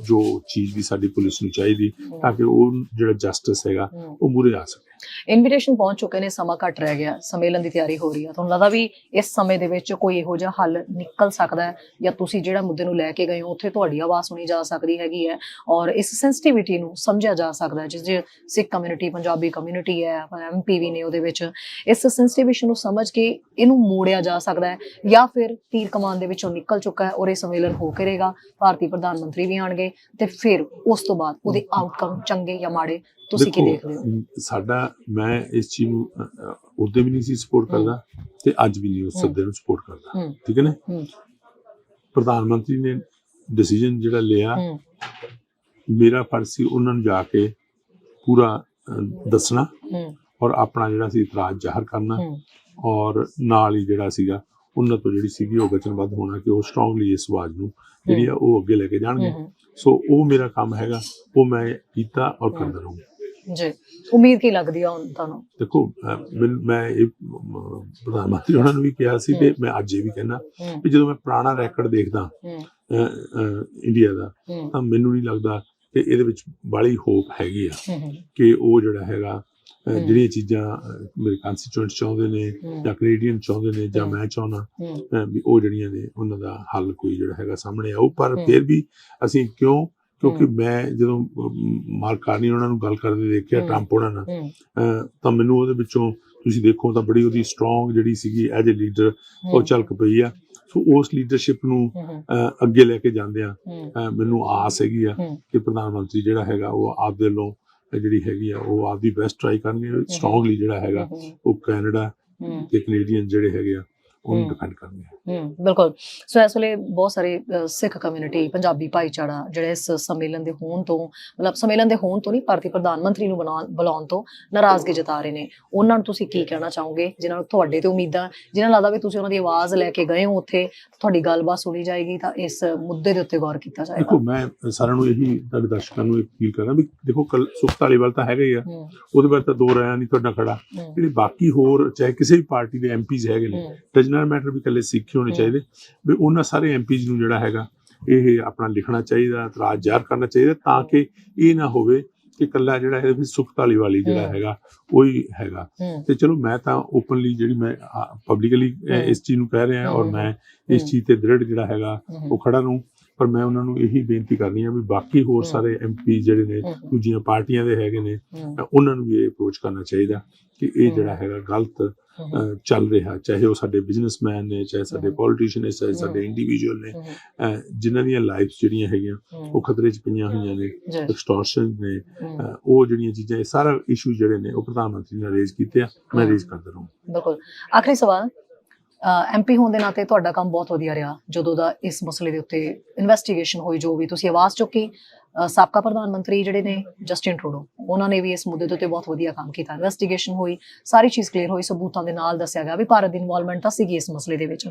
ਜੋ ਚੀਜ਼ ਵੀ ਸਾਡੀ ਪੁਲਿਸ ਨੂੰ ਚਾਹੀਦੀ ਤਾਂ ਕਿ ਉਹ ਜਿਹੜਾ ਜਸਟਿਸ ਹੈਗਾ ਉਹ ਮੂਰੇ ਆ ਸਕੇ।
ਇਨਵੀਟੇਸ਼ਨ ਪਹੁੰਚ ਚੁੱਕੇ ਨੇ ਸਮਾਂ ਘੱਟ ਰਹਿ ਗਿਆ। ਸੰਮੇਲਨ ਦੀ ਤਿਆਰੀ ਹੋ ਰਹੀ ਹੈ ਤੁਹਾਨੂੰ ਲੱਗਦਾ ਵੀ ਇਸ ਸਮੇਂ ਦੇ ਵਿੱਚ ਕੋਈ ਇਹੋ ਜਿਹਾ ਹੱਲ ਨਿਕਲ ਸਕਦਾ ਹੈ ਜਾਂ ਤੁਸੀਂ ਜਿਹੜਾ ਮੁੱਦੇ ਨੂੰ ਲੈ ਕੇ ਗਏ ਹੋ ਉੱਥੇ ਤੁਹਾਡੀ ਆਵਾਜ਼ ਸੁਣੀ ਜਾ ਸਕਦੀ ਹੈਗੀ ਹੈ ਔਰ ਇਸ ਸੈਂਸਿਟੀਵਿਟੀ ਨੂੰ ਸਮਝਿਆ ਜਾ ਸਕਦਾ ਹੈ ਜਿਸ ਜੇ ਸਿੱਖ ਕਮਿਊਨਿਟੀ ਪੰਜਾਬੀ ਕਮਿਊਨਿਟੀ ਹੈ ਐਮਪੀਵੀ ਨੇ ਉਹਦੇ ਵਿੱਚ। ਇਸ ਸੈਂਸਿਟੀਵਿਟੀ ਨੂੰ ਸਮਝ ਕੇ ਇਹਨੂੰ ਮੋੜਿਆ ਜਾ ਸਕਦਾ ਹੈ ਜਾਂ ਫਿਰ ਤੀਰ ਕਮਾਨ ਦੇ ਵਿੱਚੋਂ ਨਿਕਲ ਚੁੱਕਾ ਹੈ ਔਰ ਇਹ ਸੰਮੇਲਨ ਹੋ ਕੇ ਰਹੇਗਾ। ਭਾਰਤੀ ਪ੍ਰਧਾਨ ਮੰਤਰੀ ਵੀ ਆਣਗੇ ਤੇ ਫਿਰ ਉਸ ਤੋਂ ਬਾਅਦ ਉਹਦੇ ਆਊਟਕਮ ਚੰਗੇ ਜਾਂ ਮਾੜੇ ਤੁਸੀਂ ਕੀ
ਦੇਖੋ,
ਦੇਖਦੇ ਹੋ?
ਸਾਡਾ ਮੈਂ ਇਸ ਚੀਜ਼ ਨੂੰ ਉਹਦੇ ਵੀ ਨਹੀਂ ਸੀ ਸਪੋਰਟ ਕਰਦਾ ਤੇ ਅੱਜ ਵੀ ਨਹੀਂ ਉਸ। ਸੱਦੇ ਨੂੰ ਸਪੋਰਟ ਕਰਦਾ। ਠੀਕ ਹੈ ਨਾ? ਪ੍ਰਧਾਨ ਮੰਤਰੀ ਨੇ ਡਿਸੀਜਨ ਜਿਹੜਾ ਲਿਆ ਮੇਰਾ ਫਰਜ਼ ਸੀ ਉਹਨਾਂ ਨੂੰ ਜਾ ਕੇ ਪੂਰਾ ਦੱਸਣਾ ਔਰ ਆਪਣਾ ਜਿਹੜਾ ਸੀ ਇਤਰਾਜ਼ ਜ਼ਾਹਰ ਕਰਨਾ ਔਰ ਨਾਲ ਹੀ ਜਿਹੜਾ ਸੀਗਾ ਉਹਨਾਂ ਤੋਂ ਜਿਹੜੀ ਸੀਗੀ ਉਹ ਵਚਨਬੱਧ ਹੋਣਾ ਕਿ ਉਹ ਸਟਰੋਂਗਲੀ ਇਸ ਆਵਾਜ਼ ਨੂੰ ਜਿਹੜੀ ਆ ਉਹ ਅੱਗੇ ਲੈ ਕੇ ਜਾਣਗੇ। ਸੋ ਉਹ ਮੇਰਾ ਕੰਮ ਹੈਗਾ ਉਹ ਮੈਂ ਕੀਤਾ ਔਰ ਕਰਦਾ ਰਹੂੰਗਾ।
ਜੀ। ਉਮੀਦ ਕੀ ਲੱਗਦੀ ਆ ਹੁਣ ਤੁਹਾਨੂੰ?
ਦੇਖੋ ਮੈਨ- ਮੈਂ ਇਹ ਅਮ, ਪ੍ਰਧਾਨ ਮੰਤਰੀ ਉਹਨਾਂ ਨੂੰ ਵੀ ਕਿਹਾ ਸੀ ਤੇ ਮੈਂ ਅੱਜ ਇਹ ਵੀ ਕਹਿਣਾ
ਹੂੰ।
ਵੀ ਜਦੋਂ ਮੈਂ ਪੁਰਾਣਾ ਰੈਕੋਰਡ ਦੇਖਦਾ
ਹੂੰ।
ਇੰਡੀਆ ਦਾ
ਹੂੰ।
ਤਾਂ ਮੈਨੂੰ ਨਹੀਂ ਲੱਗਦਾ ਕਿ ਇਹਦੇ ਵਿੱਚ ਬਾਲੀ ਹੋਪ ਹੈਗੀ ਆ
ਹੂੰ
ਕਿ ਉਹ ਜਿਹੜਾ ਹੈਗਾ
ਹਮ।
ਜਿਹੜੀਆਂ ਚੀਜ਼ਾਂ ਮੇਰੇ ਕੰਸਟੀਚੁਐਂਟ ਚਾਹੁੰਦੇ ਨੇ
ਹੂੰ।
ਜਾਂ ਕੈਨੇਡੀਅਨ ਚਾਹੁੰਦੇ ਨੇ ਜਾਂ
ਹਮ।
ਮੈਂ ਚਾਹੁੰਦਾ
ਹੂੰ।
ਵੀ ਉਹ ਜਿਹੜੀਆਂ ਨੇ ਉਹਨਾਂ ਦਾ ਹੱਲ ਕੋਈ ਜਿਹੜਾ ਹੈਗਾ ਸਾਹਮਣੇ ਆਊ। ਪਰ
ਹਮ।
ਫਿਰ ਵੀ ਅਸੀਂ ਕਿਉਂ ਕਿਉਂਕਿ। ਮੈਂ ਜਦੋਂ ਮਾਰਕ ਕਾਰਨੀ ਉਹਨਾਂ ਨੂੰ ਗੱਲ ਕਰਦੇ ਦੇਖਿਆ। ਟਰੰਪ ਉਹਨਾਂ ਨਾਲ ਤਾਂ ਮੈਨੂੰ ਉਹਦੇ ਵਿੱਚੋਂ ਤੁਸੀਂ ਦੇਖੋ ਤਾਂ ਬੜੀ ਉਹਦੀ ਸਟਰੋਂਗ ਜਿਹੜੀ ਸੀਗੀ ਐਜ ਅ ਲੀਡਰ ਉਹ ਝਲਕ ਪਈ ਆ। ਸੋ ਉਸ ਲੀਡਰਸ਼ਿਪ ਨੂੰ ਅੱਗੇ ਲੈ ਕੇ ਜਾਂਦੇ ਆ। ਮੈਨੂੰ ਆਸ ਹੈਗੀ ਆ ਕਿ ਪ੍ਰਧਾਨ ਮੰਤਰੀ ਜਿਹੜਾ ਹੈਗਾ ਉਹ ਆਪ ਦੇ ਵੱਲੋਂ ਜਿਹੜੀ ਹੈਗੀ ਆ ਉਹ ਆਪਦੀ ਬੈਸਟ ਟਰਾਈ ਕਰਨਗੇ। ਸਟਰੋਂਗਲੀ ਜਿਹੜਾ ਹੈਗਾ ਉਹ ਕੈਨੇਡਾ ਤੇ ਕੈਨੇਡੀਅਨ ਜਿਹੜੇ ਹੈਗੇ ਆ ਉਹਨੂੰ। ਡਿਫੈਂਡ ਕਰਨੀ ਹੈ
ਹੂੰ ਬਿਲਕੁਲ। ਸੋ ਇਸ ਵੇਲੇ ਬਹੁਤ ਸਾਰੇ ਸਿੱਖ ਕਮਿਊਨਿਟੀ ਪੰਜਾਬੀ ਭਾਈਚਾਰਾ ਜਿਹੜੇ ਇਸ ਸੰਮੇਲਨ ਦੇ ਹੋਣ ਤੋਂ ਮਤਲਬ ਸੰਮੇਲਨ ਦੇ ਹੋਣ ਤੋਂ ਨਹੀਂ ਭਾਰਤੀ ਪ੍ਰਧਾਨ ਮੰਤਰੀ ਨੂੰ ਬੁਲਾਉਣ ਤੋਂ ਨਾਰਾਜ਼ਗੀ ਜਤਾ ਰਹੇ ਨੇ। ਉਹਨਾਂ ਨੂੰ ਤੁਸੀਂ ਕੀ ਕਹਿਣਾ ਚਾਹੋਗੇ? ਜਿਨ੍ਹਾਂ ਨੂੰ ਤੁਹਾਡੇ ਤੇ ਉਮੀਦਾਂ ਜਿਨ੍ਹਾਂ ਲੱਗਦਾ ਵੀ ਤੁਸੀਂ ਉਹਨਾਂ ਦੀ ਆਵਾਜ਼ ਲੈ ਕੇ ਗਏ ਹੋ ਉੱਥੇ ਤੁਹਾਡੀ ਗੱਲਬਾਤ ਸੁਣੀ ਜਾਏਗੀ ਤਾਂ ਇਸ ਮੁੱਦੇ ਦੇ ਉੱਤੇ ਗੌਰ ਕੀਤਾ ਜਾਏਗਾ।
ਦੇਖੋ ਮੈਂ ਸਾਰਿਆਂ ਨੂੰ ਇਹੀ ਤੁਹਾਡੇ ਦਰਸ਼ਕਾਂ ਨੂੰ ਅਪੀਲ ਕਰਾਂ ਵੀ ਦੇਖੋ ਕੱਲ ਸੁਖ ਧਾਲੀਵਾਲ ਤਾਂ ਹੈਗਾ ਹੀ ਆ। ਉਹਦੇ ਬਾਰੇ ਤਾਂ ਦੋ ਰਾਇਆਂ ਨਹੀਂ ਤੁਹਾਡਾ ਖੜਾ ਜਿਹੜੇ ਬਾਕੀ ਹੋਰ ਚਾਹੇ ਕਿਸੇ ਵੀ ਪਾਰਟੀ ਦੇ ਐਮਪੀਜ਼ ਹੈਗੇ ਨੇ ਰਜਨਲ ਮੈਟਰ ਵੀ ਇਕੱਲੇ ਸਿੱਖ ਹੋਣੇ। ਚਾਹੀਦੇ ਵੀ ਉਹਨਾਂ ਸਾਰੇ ਐਮਪੀਜ਼ ਨੂੰ ਜਿਹੜਾ ਹੈਗਾ ਇਹ ਆਪਣਾ ਲਿਖਣਾ ਚਾਹੀਦਾ ਇਤਰਾਜ਼ ਜ਼ਾਹਰ ਕਰਨਾ ਚਾਹੀਦਾ ਤਾਂ ਕਿ ਇਹ ਨਾ ਹੋਵੇ ਕਿ ਇਕੱਲਾ ਜਿਹੜਾ ਇਹਦੇ ਵਿੱਚ ਸੁਖ ਧਾਲੀਵਾਲੀ ਜਿਹੜਾ
ਹਮ।
ਹੈਗਾ ਉਹੀ ਹੈਗਾ ਤੇ ਚਲੋ ਮੈਂ ਤਾਂ ਓਪਨਲੀ ਜਿਹੜੀ ਮੈਂ ਪਬਲਿਕਲੀ। ਇਸ ਚੀਜ਼ ਨੂੰ ਕਹਿ ਰਿਹਾ ਔਰ। ਮੈਂ ਇਸ। ਚੀਜ਼ ਤੇ ਦ੍ਰਿੜ ਜਿਹੜਾ ਹੈਗਾ ਉਹ ਖੜਾ ਰਹੂੰ ਪਰ ਮੈਂ ਉਹਨਾਂ ਨੂੰ ਇਹੀ ਬੇਨਤੀ ਕਰਨੀ ਆ ਵੀ ਬਾਕੀ ਹੋਰ। ਸਾਰੇ ਐਮਪੀ ਜਿਹੜੇ ਨੇ ਦੂਜੀਆਂ ਪਾਰਟੀਆਂ ਦੇ ਹੈਗੇ ਨੇ ਉਹਨਾਂ ਨੂੰ ਵੀ ਇਹ ਅਪਰੋਚ ਕਰਨਾ ਚਾਹੀਦਾ ਕਿ ਇਹ। ਜਿਹੜਾ ਹੈਗਾ ਗਲਤ ਚੱਲ ਰਿਹਾ ਚਾਹੇ ਉਹ ਸਾਡੇ ਬਿਜ਼ਨਸਮੈਨ ਨੇ ਚਾਹੇ ਸਾਡੇ। ਪੋਲੀਟੀਸ਼ੀਅਨ ਨੇ ਚਾਹੇ ਸਾਡੇ। ਇੰਡੀਵਿਜੂਅਲ ਨੇ ਜਿਨ੍ਹਾਂ ਦੀਆਂ ਲਾਈਫs ਜਿਹੜੀਆਂ ਹੈਗੀਆਂ ਉਹ ਖਤਰੇ 'ਚ ਪਈਆਂ ਹੋਈਆਂ ਨੇ ਐਕਸਟੋਰਸ਼ਨ ਨੇ ਉਹ ਜਿਹੜੀਆਂ ਚੀਜ਼ਾਂ ਇਹ ਸਾਰਾ ਇਸ਼ੂ ਜਿਹੜੇ ਨੇ ਉਹ ਪ੍ਰਧਾਨ ਮੰਤਰੀ ਨੇ ਰੇਜ਼ ਕੀਤੇ ਆ ਮੈਂ। ਰੇਜ਼ ਕਰਦਾ ਰਹੂੰ
ਬਿਲਕੁਲ ਆਖਰੀ ਸਵਾਲ ਐਮਪੀ ਹੋਣ ਦੇ ਨਾਤੇ ਤੁਹਾਡਾ ਕੰਮ ਬਹੁਤ ਵਧੀਆ ਰਿਹਾ, ਜਦੋਂ ਦਾ ਇਸ ਮਸਲੇ ਦੇ ਉੱਤੇ ਇਨਵੈਸਟੀਗੇਸ਼ਨ ਹੋਈ, ਜੋ ਵੀ ਤੁਸੀਂ ਆਵਾਜ਼ ਚੁੱਕੀ ਸਾਬਕਾ ਪ੍ਰਧਾਨ ਮੰਤਰੀ ਜਿਹੜੇ ਨੇ, ਜਸਟਿਨ ਟਰੂਡੋ, ਉਹਨਾਂ ਨੇ ਵੀ ਇਸ ਮੁੱਦੇ ਦੇ ਉੱਤੇ ਬਹੁਤ ਵਧੀਆ ਕੰਮ ਕੀਤਾ। ਇਨਵੈਸਟੀਗੇਸ਼ਨ ਹੋਈ, ਸਾਰੀ ਚੀਜ਼ ਕਲੀਅਰ ਹੋਈ, ਸਬੂਤਾਂ ਦੇ ਨਾਲ ਦੱਸਿਆ ਗਿਆ ਵੀ ਭਾਰਤ ਦੀ ਇਨਵੋਲਵਮੈਂਟ ਤਾਂ ਸੀਗੀ ਇਸ ਮਸਲੇ ਦੇ ਵਿੱਚ।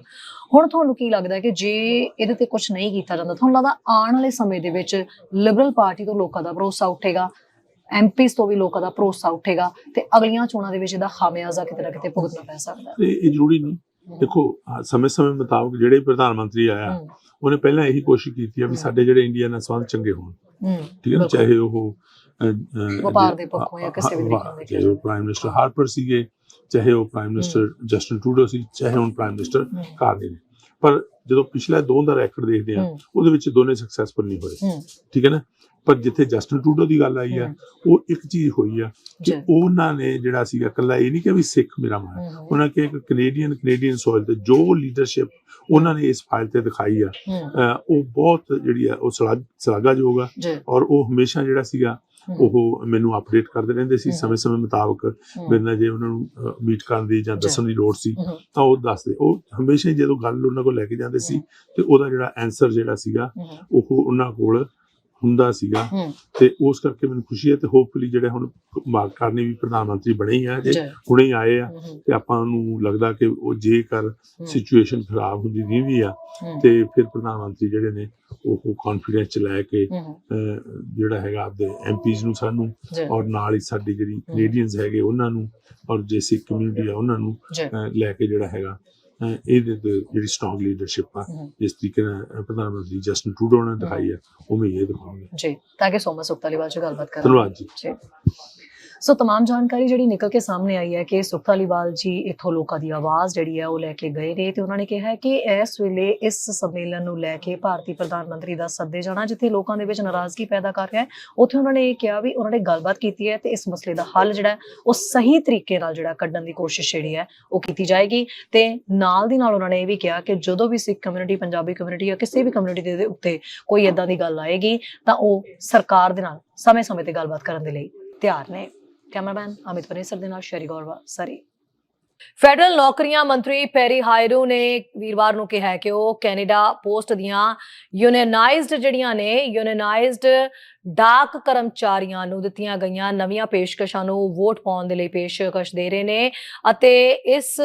ਹੁਣ ਤੁਹਾਨੂੰ ਕੀ ਲੱਗਦਾ ਹੈ ਕਿ ਜੇ ਇਹਦੇ ਤੇ ਕੁਝ ਨਹੀਂ ਕੀਤਾ ਜਾਂਦਾ, ਤੁਹਾਨੂੰ ਲੱਗਦਾ ਆਉਣ ਵਾਲੇ ਸਮੇਂ ਦੇ ਵਿੱਚ ਲਿਬਰਲ ਪਾਰਟੀ ਤੋਂ ਲੋਕਾਂ ਦਾ ਭਰੋਸਾ ਉੱਠੇਗਾ ਐਮਪੀਸ ਤੋਂ ਵੀ ਲੋਕਾਂ ਦਾ ਭਰੋਸਾ ਉੱਠੇਗਾ, ਤੇ ਅਗਲੀਆਂ ਚੋਣਾਂ ਦੇ ਵਿੱਚ ਇਹਦਾ ਖਾਮਿਆਜ਼ਾ ਕਿਤੇ ਨਾ ਕਿਤੇ ਭੁਗਤਣਾ ਪੈ ਸਕਦਾ ਹੈ?
ਇਹ ਜ਼ਰੂਰੀ ਨਹੀਂ। ਦੇਖੋ ਸਮੇਂ ਸਮੇਂ ਮੁਤਾਬਕ ਜਿਹੜੇ ਪ੍ਰਧਾਨ ਮੰਤਰੀ ਆਇਆ ਉਹਨੇ ਪਹਿਲਾਂ ਇਹੀ ਕੋਸ਼ਿਸ਼ ਕੀਤੀ ਆ ਵੀ। ਸਾਡੇ ਜਿਹੜੇ ਇੰਡੀਆ ਨਾਲ ਸੰਬੰਧ ਚੰਗੇ ਹੋਣ। ਠੀਕ ਹੈ ਨਾ। ਚਾਹੇ ਉਹ
ਵਪਾਰ ਦੇ ਪੱਖੋਂ ਜਾਂ ਕਿਸੇ ਵੀ ਤਰੀਕੇ ਨਾਲ
ਪ੍ਰਾਈਮ ਮਿਨਿਸਟਰ ਹਾਰਪਰ ਸੀਗੇ ਚਾਹੇ ਉਹ ਪ੍ਰਾਈਮ ਮਿਨਿਸਟਰ ਜਸਟਨ ਟਰੂਡੋ ਸੀ ਚਾਹੇ ਹੁਣ ਪ੍ਰਾਈਮ ਮਿਨਿਸਟਰ ਕਾਰਨੀ ਨੇ। ਪਰ ਜਦੋਂ ਪਿਛਲੇ ਦੋ ਦਾ ਰੈਕੋਰਡ ਦੇਖਦੇ ਆ ਉਹਦੇ ਵਿੱਚ ਦੋਨੇ ਸਕਸੈਸਫੁਲ ਨਹੀਂ ਹੋਏ। ਠੀਕ ਹੈ ਨਾ? ਪਰ ਜਿੱਥੇ ਜਸਟਨ ਟਰੂਡੋ ਦੀ ਗੱਲ ਆਈ ਆ
ਹਮ,
ਉਹ ਇੱਕ ਚੀਜ਼ ਹੋਈ ਆ ਕਿ ਉਹਨਾਂ ਨੇ ਜਿਹੜਾ ਸੀਗਾ ਇਕੱਲਾ ਇਹ ਨਹੀਂ ਕਿ ਵੀ ਸਿੱਖ ਮੇਰਾ
ਹਮ,
ਉਹਨਾਂ ਕਿ ਇੱਕ ਕੈਨੇਡੀਅਨ ਕੈਨੇਡੀਅਨ ਸੋਇਲ ਤੇ ਜੋ ਲੀਡਰਸ਼ਿਪ ਉਹਨਾਂ ਨੇ ਇਸ ਫਾਈਲ ਤੇ ਦਿਖਾਈ ਆ ਉਹ ਬਹੁਤ ਜਿਹੜੀ ਆ ਉਹ ਸ਼ਲਾਘ- ਸ਼ਲਾਘਾਯੋਗ ਆ ਔਰ ਉਹ ਹਮੇਸ਼ਾ ਜਿਹੜਾ ਸੀਗਾ ਉਹ ਮੈਨੂੰ ਅਪਡੇਟ ਕਰਦੇ ਰਹਿੰਦੇ ਸੀ
ਹਮ।
ਸਮੇਂ ਸਮੇਂ ਮੁਤਾਬਕ ਮੇਰੇ ਨਾਲ ਜੇ ਉਹਨਾਂ ਨੂੰ ਮੀਟ ਕਰਨ ਦੀ ਜਾਂ। ਦੱਸਣ ਦੀ ਲੋੜ ਸੀ ਤਾਂ ਉਹ ਦੱਸਦੇ। ਉਹ ਹਮੇਸ਼ਾ ਹੀ ਜਦੋਂ ਗੱਲ ਉਹਨਾਂ ਕੋਲ ਲੈ ਕੇ ਜਾਂਦੇ ਸੀ। ਤੇ ਉਹਦਾ ਜਿਹੜਾ ਆਨਸਰ ਜਿਹੜਾ ਸੀਗਾ ਉਹ ਉਹਨਾਂ ਕੋਲ ਹੁੰਦਾ ਸੀਗਾ। ਤੇ ਉਸ ਕਰਕੇ ਮੈਨੂੰ ਖੁਸ਼ੀ ਹੈ ਤੇ ਹੋਪਫੁਲੀ ਜਿਹੜੇ ਹੁਣ ਮਾਰਕ ਕਰਨੀ ਵੀ ਪ੍ਰਧਾਨ ਮੰਤਰੀ ਬਣੇ ਹੀ ਆ ਜੇ ਹੁਣੇ ਆਏ ਆ ਤੇ ਆਪਾਂ ਨੂੰ ਲੱਗਦਾ ਕਿ ਉਹ ਜੇਕਰ ਸਿਚੁਏਸ਼ਨ ਖਰਾਬ ਹੁੰਦੀ ਨਹੀਂ ਵੀ ਆ ਤੇ ਫਿਰ ਪ੍ਰਧਾਨ ਮੰਤਰੀ ਜਿਹੜੇ ਨੇ ਉਹ ਕੌਨਫੀਡੈਂਸ ਚ ਲੈ ਕੇ ਜਿਹੜਾ ਹੈਗਾ ਆਪਦੇ ਐਮਪੀਜ਼ ਨੂੰ ਸਾਨੂੰ ਔਰ ਨਾਲ ਹੀ ਸਾਡੀ ਜਿਹੜੀ ਕੈਨੇਡੀਅਨਸ ਹੈਗੇ ਉਹਨਾਂ ਨੂੰ ਔਰ ਜੇ ਸਿੱਖ ਕਮਿਊਨਿਟੀ ਆ ਉਹਨਾਂ ਨੂੰ ਲੈ ਕੇ ਜਿਹੜਾ ਹੈਗਾ ਇਹਦੇ ਤੇ ਜਿਹੜੀ ਸਟਰੋਂਗ ਲੀਡਰਸ਼ਿਪ ਆ ਜਿਸ ਤਰੀਕੇ ਨਾਲ ਪ੍ਰਧਾਨ ਮੰਤਰੀ ਜਸਟਨ ਟਰੂਡੋ ਨੇ ਦਿਖਾਈ ਆ ਉਵੇਂ ਹੀ ਇਹ ਦਿਖਾਉਣਗੇ।
ਜੀ thank you so much Sukhtaliwal ji ਗੱਲਬਾਤ ਕਰਨ।
ਧੰਨਵਾਦ ਜੀ।
ਜੀ। ਸੋ तमाम ਜਾਣਕਾਰੀ ਜਿਹੜੀ ਨਿਕਲ ਕੇ ਸਾਹਮਣੇ ਆਈ ਹੈ ਕਿ ਸੁਖਤਾਲੀਵਾਲ ਜੀ ਇਥੋਂ ਲੋਕਾਂ ਦੀ ਆਵਾਜ਼ ਜਿਹੜੀ ਹੈ ਉਹ ਲੈ ਕੇ ਗਏ ਨੇ ਤੇ ਉਹਨਾਂ ਨੇ ਕਿਹਾ ਹੈ ਕਿ ਇਸ ਵੇਲੇ ਇਸ ਸੰਮੇਲਨ ਨੂੰ ਲੈ ਕੇ ਭਾਰਤੀ ਪ੍ਰਧਾਨ ਮੰਤਰੀ ਦਾ ਸੱਦੇ ਜਾਣਾ ਜਿੱਥੇ ਲੋਕਾਂ ਦੇ ਵਿੱਚ ਨਾਰਾਜ਼ਗੀ ਪੈਦਾ ਕਰ ਰਿਹਾ ਹੈ ਉੱਥੇ ਉਹਨਾਂ ਨੇ ਇਹ ਕਿਹਾ ਵੀ ਉਹਨਾਂ ਨੇ ਗੱਲਬਾਤ ਕੀਤੀ ਹੈ ਤੇ ਇਸ ਮਸਲੇ ਦਾ ਹੱਲ ਜਿਹੜਾ ਹੈ ਉਹ ਸਹੀ ਤਰੀਕੇ ਨਾਲ ਜਿਹੜਾ ਕੱਢਣ ਦੀ ਕੋਸ਼ਿਸ਼ ਜਿਹੜੀ ਹੈ ਉਹ ਕੀਤੀ ਜਾਏਗੀ ਤੇ ਨਾਲ ਦੀ ਨਾਲ ਉਹਨਾਂ ਨੇ ਇਹ ਵੀ ਕਿਹਾ ਕਿ ਜਦੋਂ ਵੀ ਸਿੱਖ ਕਮਿਊਨਿਟੀ ਪੰਜਾਬੀ ਕਮਿਊਨਿਟੀ ਜਾਂ ਕਿਸੇ ਵੀ ਕਮਿਊਨਿਟੀ ਦੇ ਉੱਤੇ ਕੋਈ ਇਦਾਂ ਦੀ ਗੱਲ ਆਏਗੀ ਤਾਂ ਉਹ ਸਰਕਾਰ ਦੇ ਨਾਲ ਸਮੇਂ-ਸਮੇਂ ਤੇ ਗੱਲਬਾਤ ਕਰਨ ਦੇ ਲਈ ਤਿਆਰ ਨੇ ਕੈਮਰਾਮੈਨ ਅਮਿਤ ਪਨੇਸਰ ਦੇ ਨਾਲ ਸ਼ੈਰੀ ਗੌਰਵਾ ਸਰੀ। ਫੈਡਰਲ ਨੌਕਰੀਆਂ ਮੰਤਰੀ ਪੈਰੀ ਹਾਇਰੂ ਨੇ ਵੀਰਵਾਰ ਨੂੰ ਕਿਹਾ ਕਿ ਉਹ ਕੈਨੇਡਾ ਪੋਸਟ ਦੀਆਂ ਯੂਨੀਅਨਾਈਜ਼ਡ ਜਿਹੜੀਆਂ ਨੇ ਯੂਨੀਅਨਾਈਜ਼ਡ ਡਾਕ ਕਰਮਚਾਰੀਆਂ ਨੂੰ ਦਿੱਤੀਆਂ ਗਈਆਂ ਨਵੀਆਂ ਪੇਸ਼ਕਸ਼ਾਂ ਨੂੰ ਵੋਟ ਪਾਉਣ ਦੇ ਲਈ ਪੇਸ਼ਕਸ਼ ਦੇ ਰਹੇ ਨੇ ਅਤੇ ਇਸ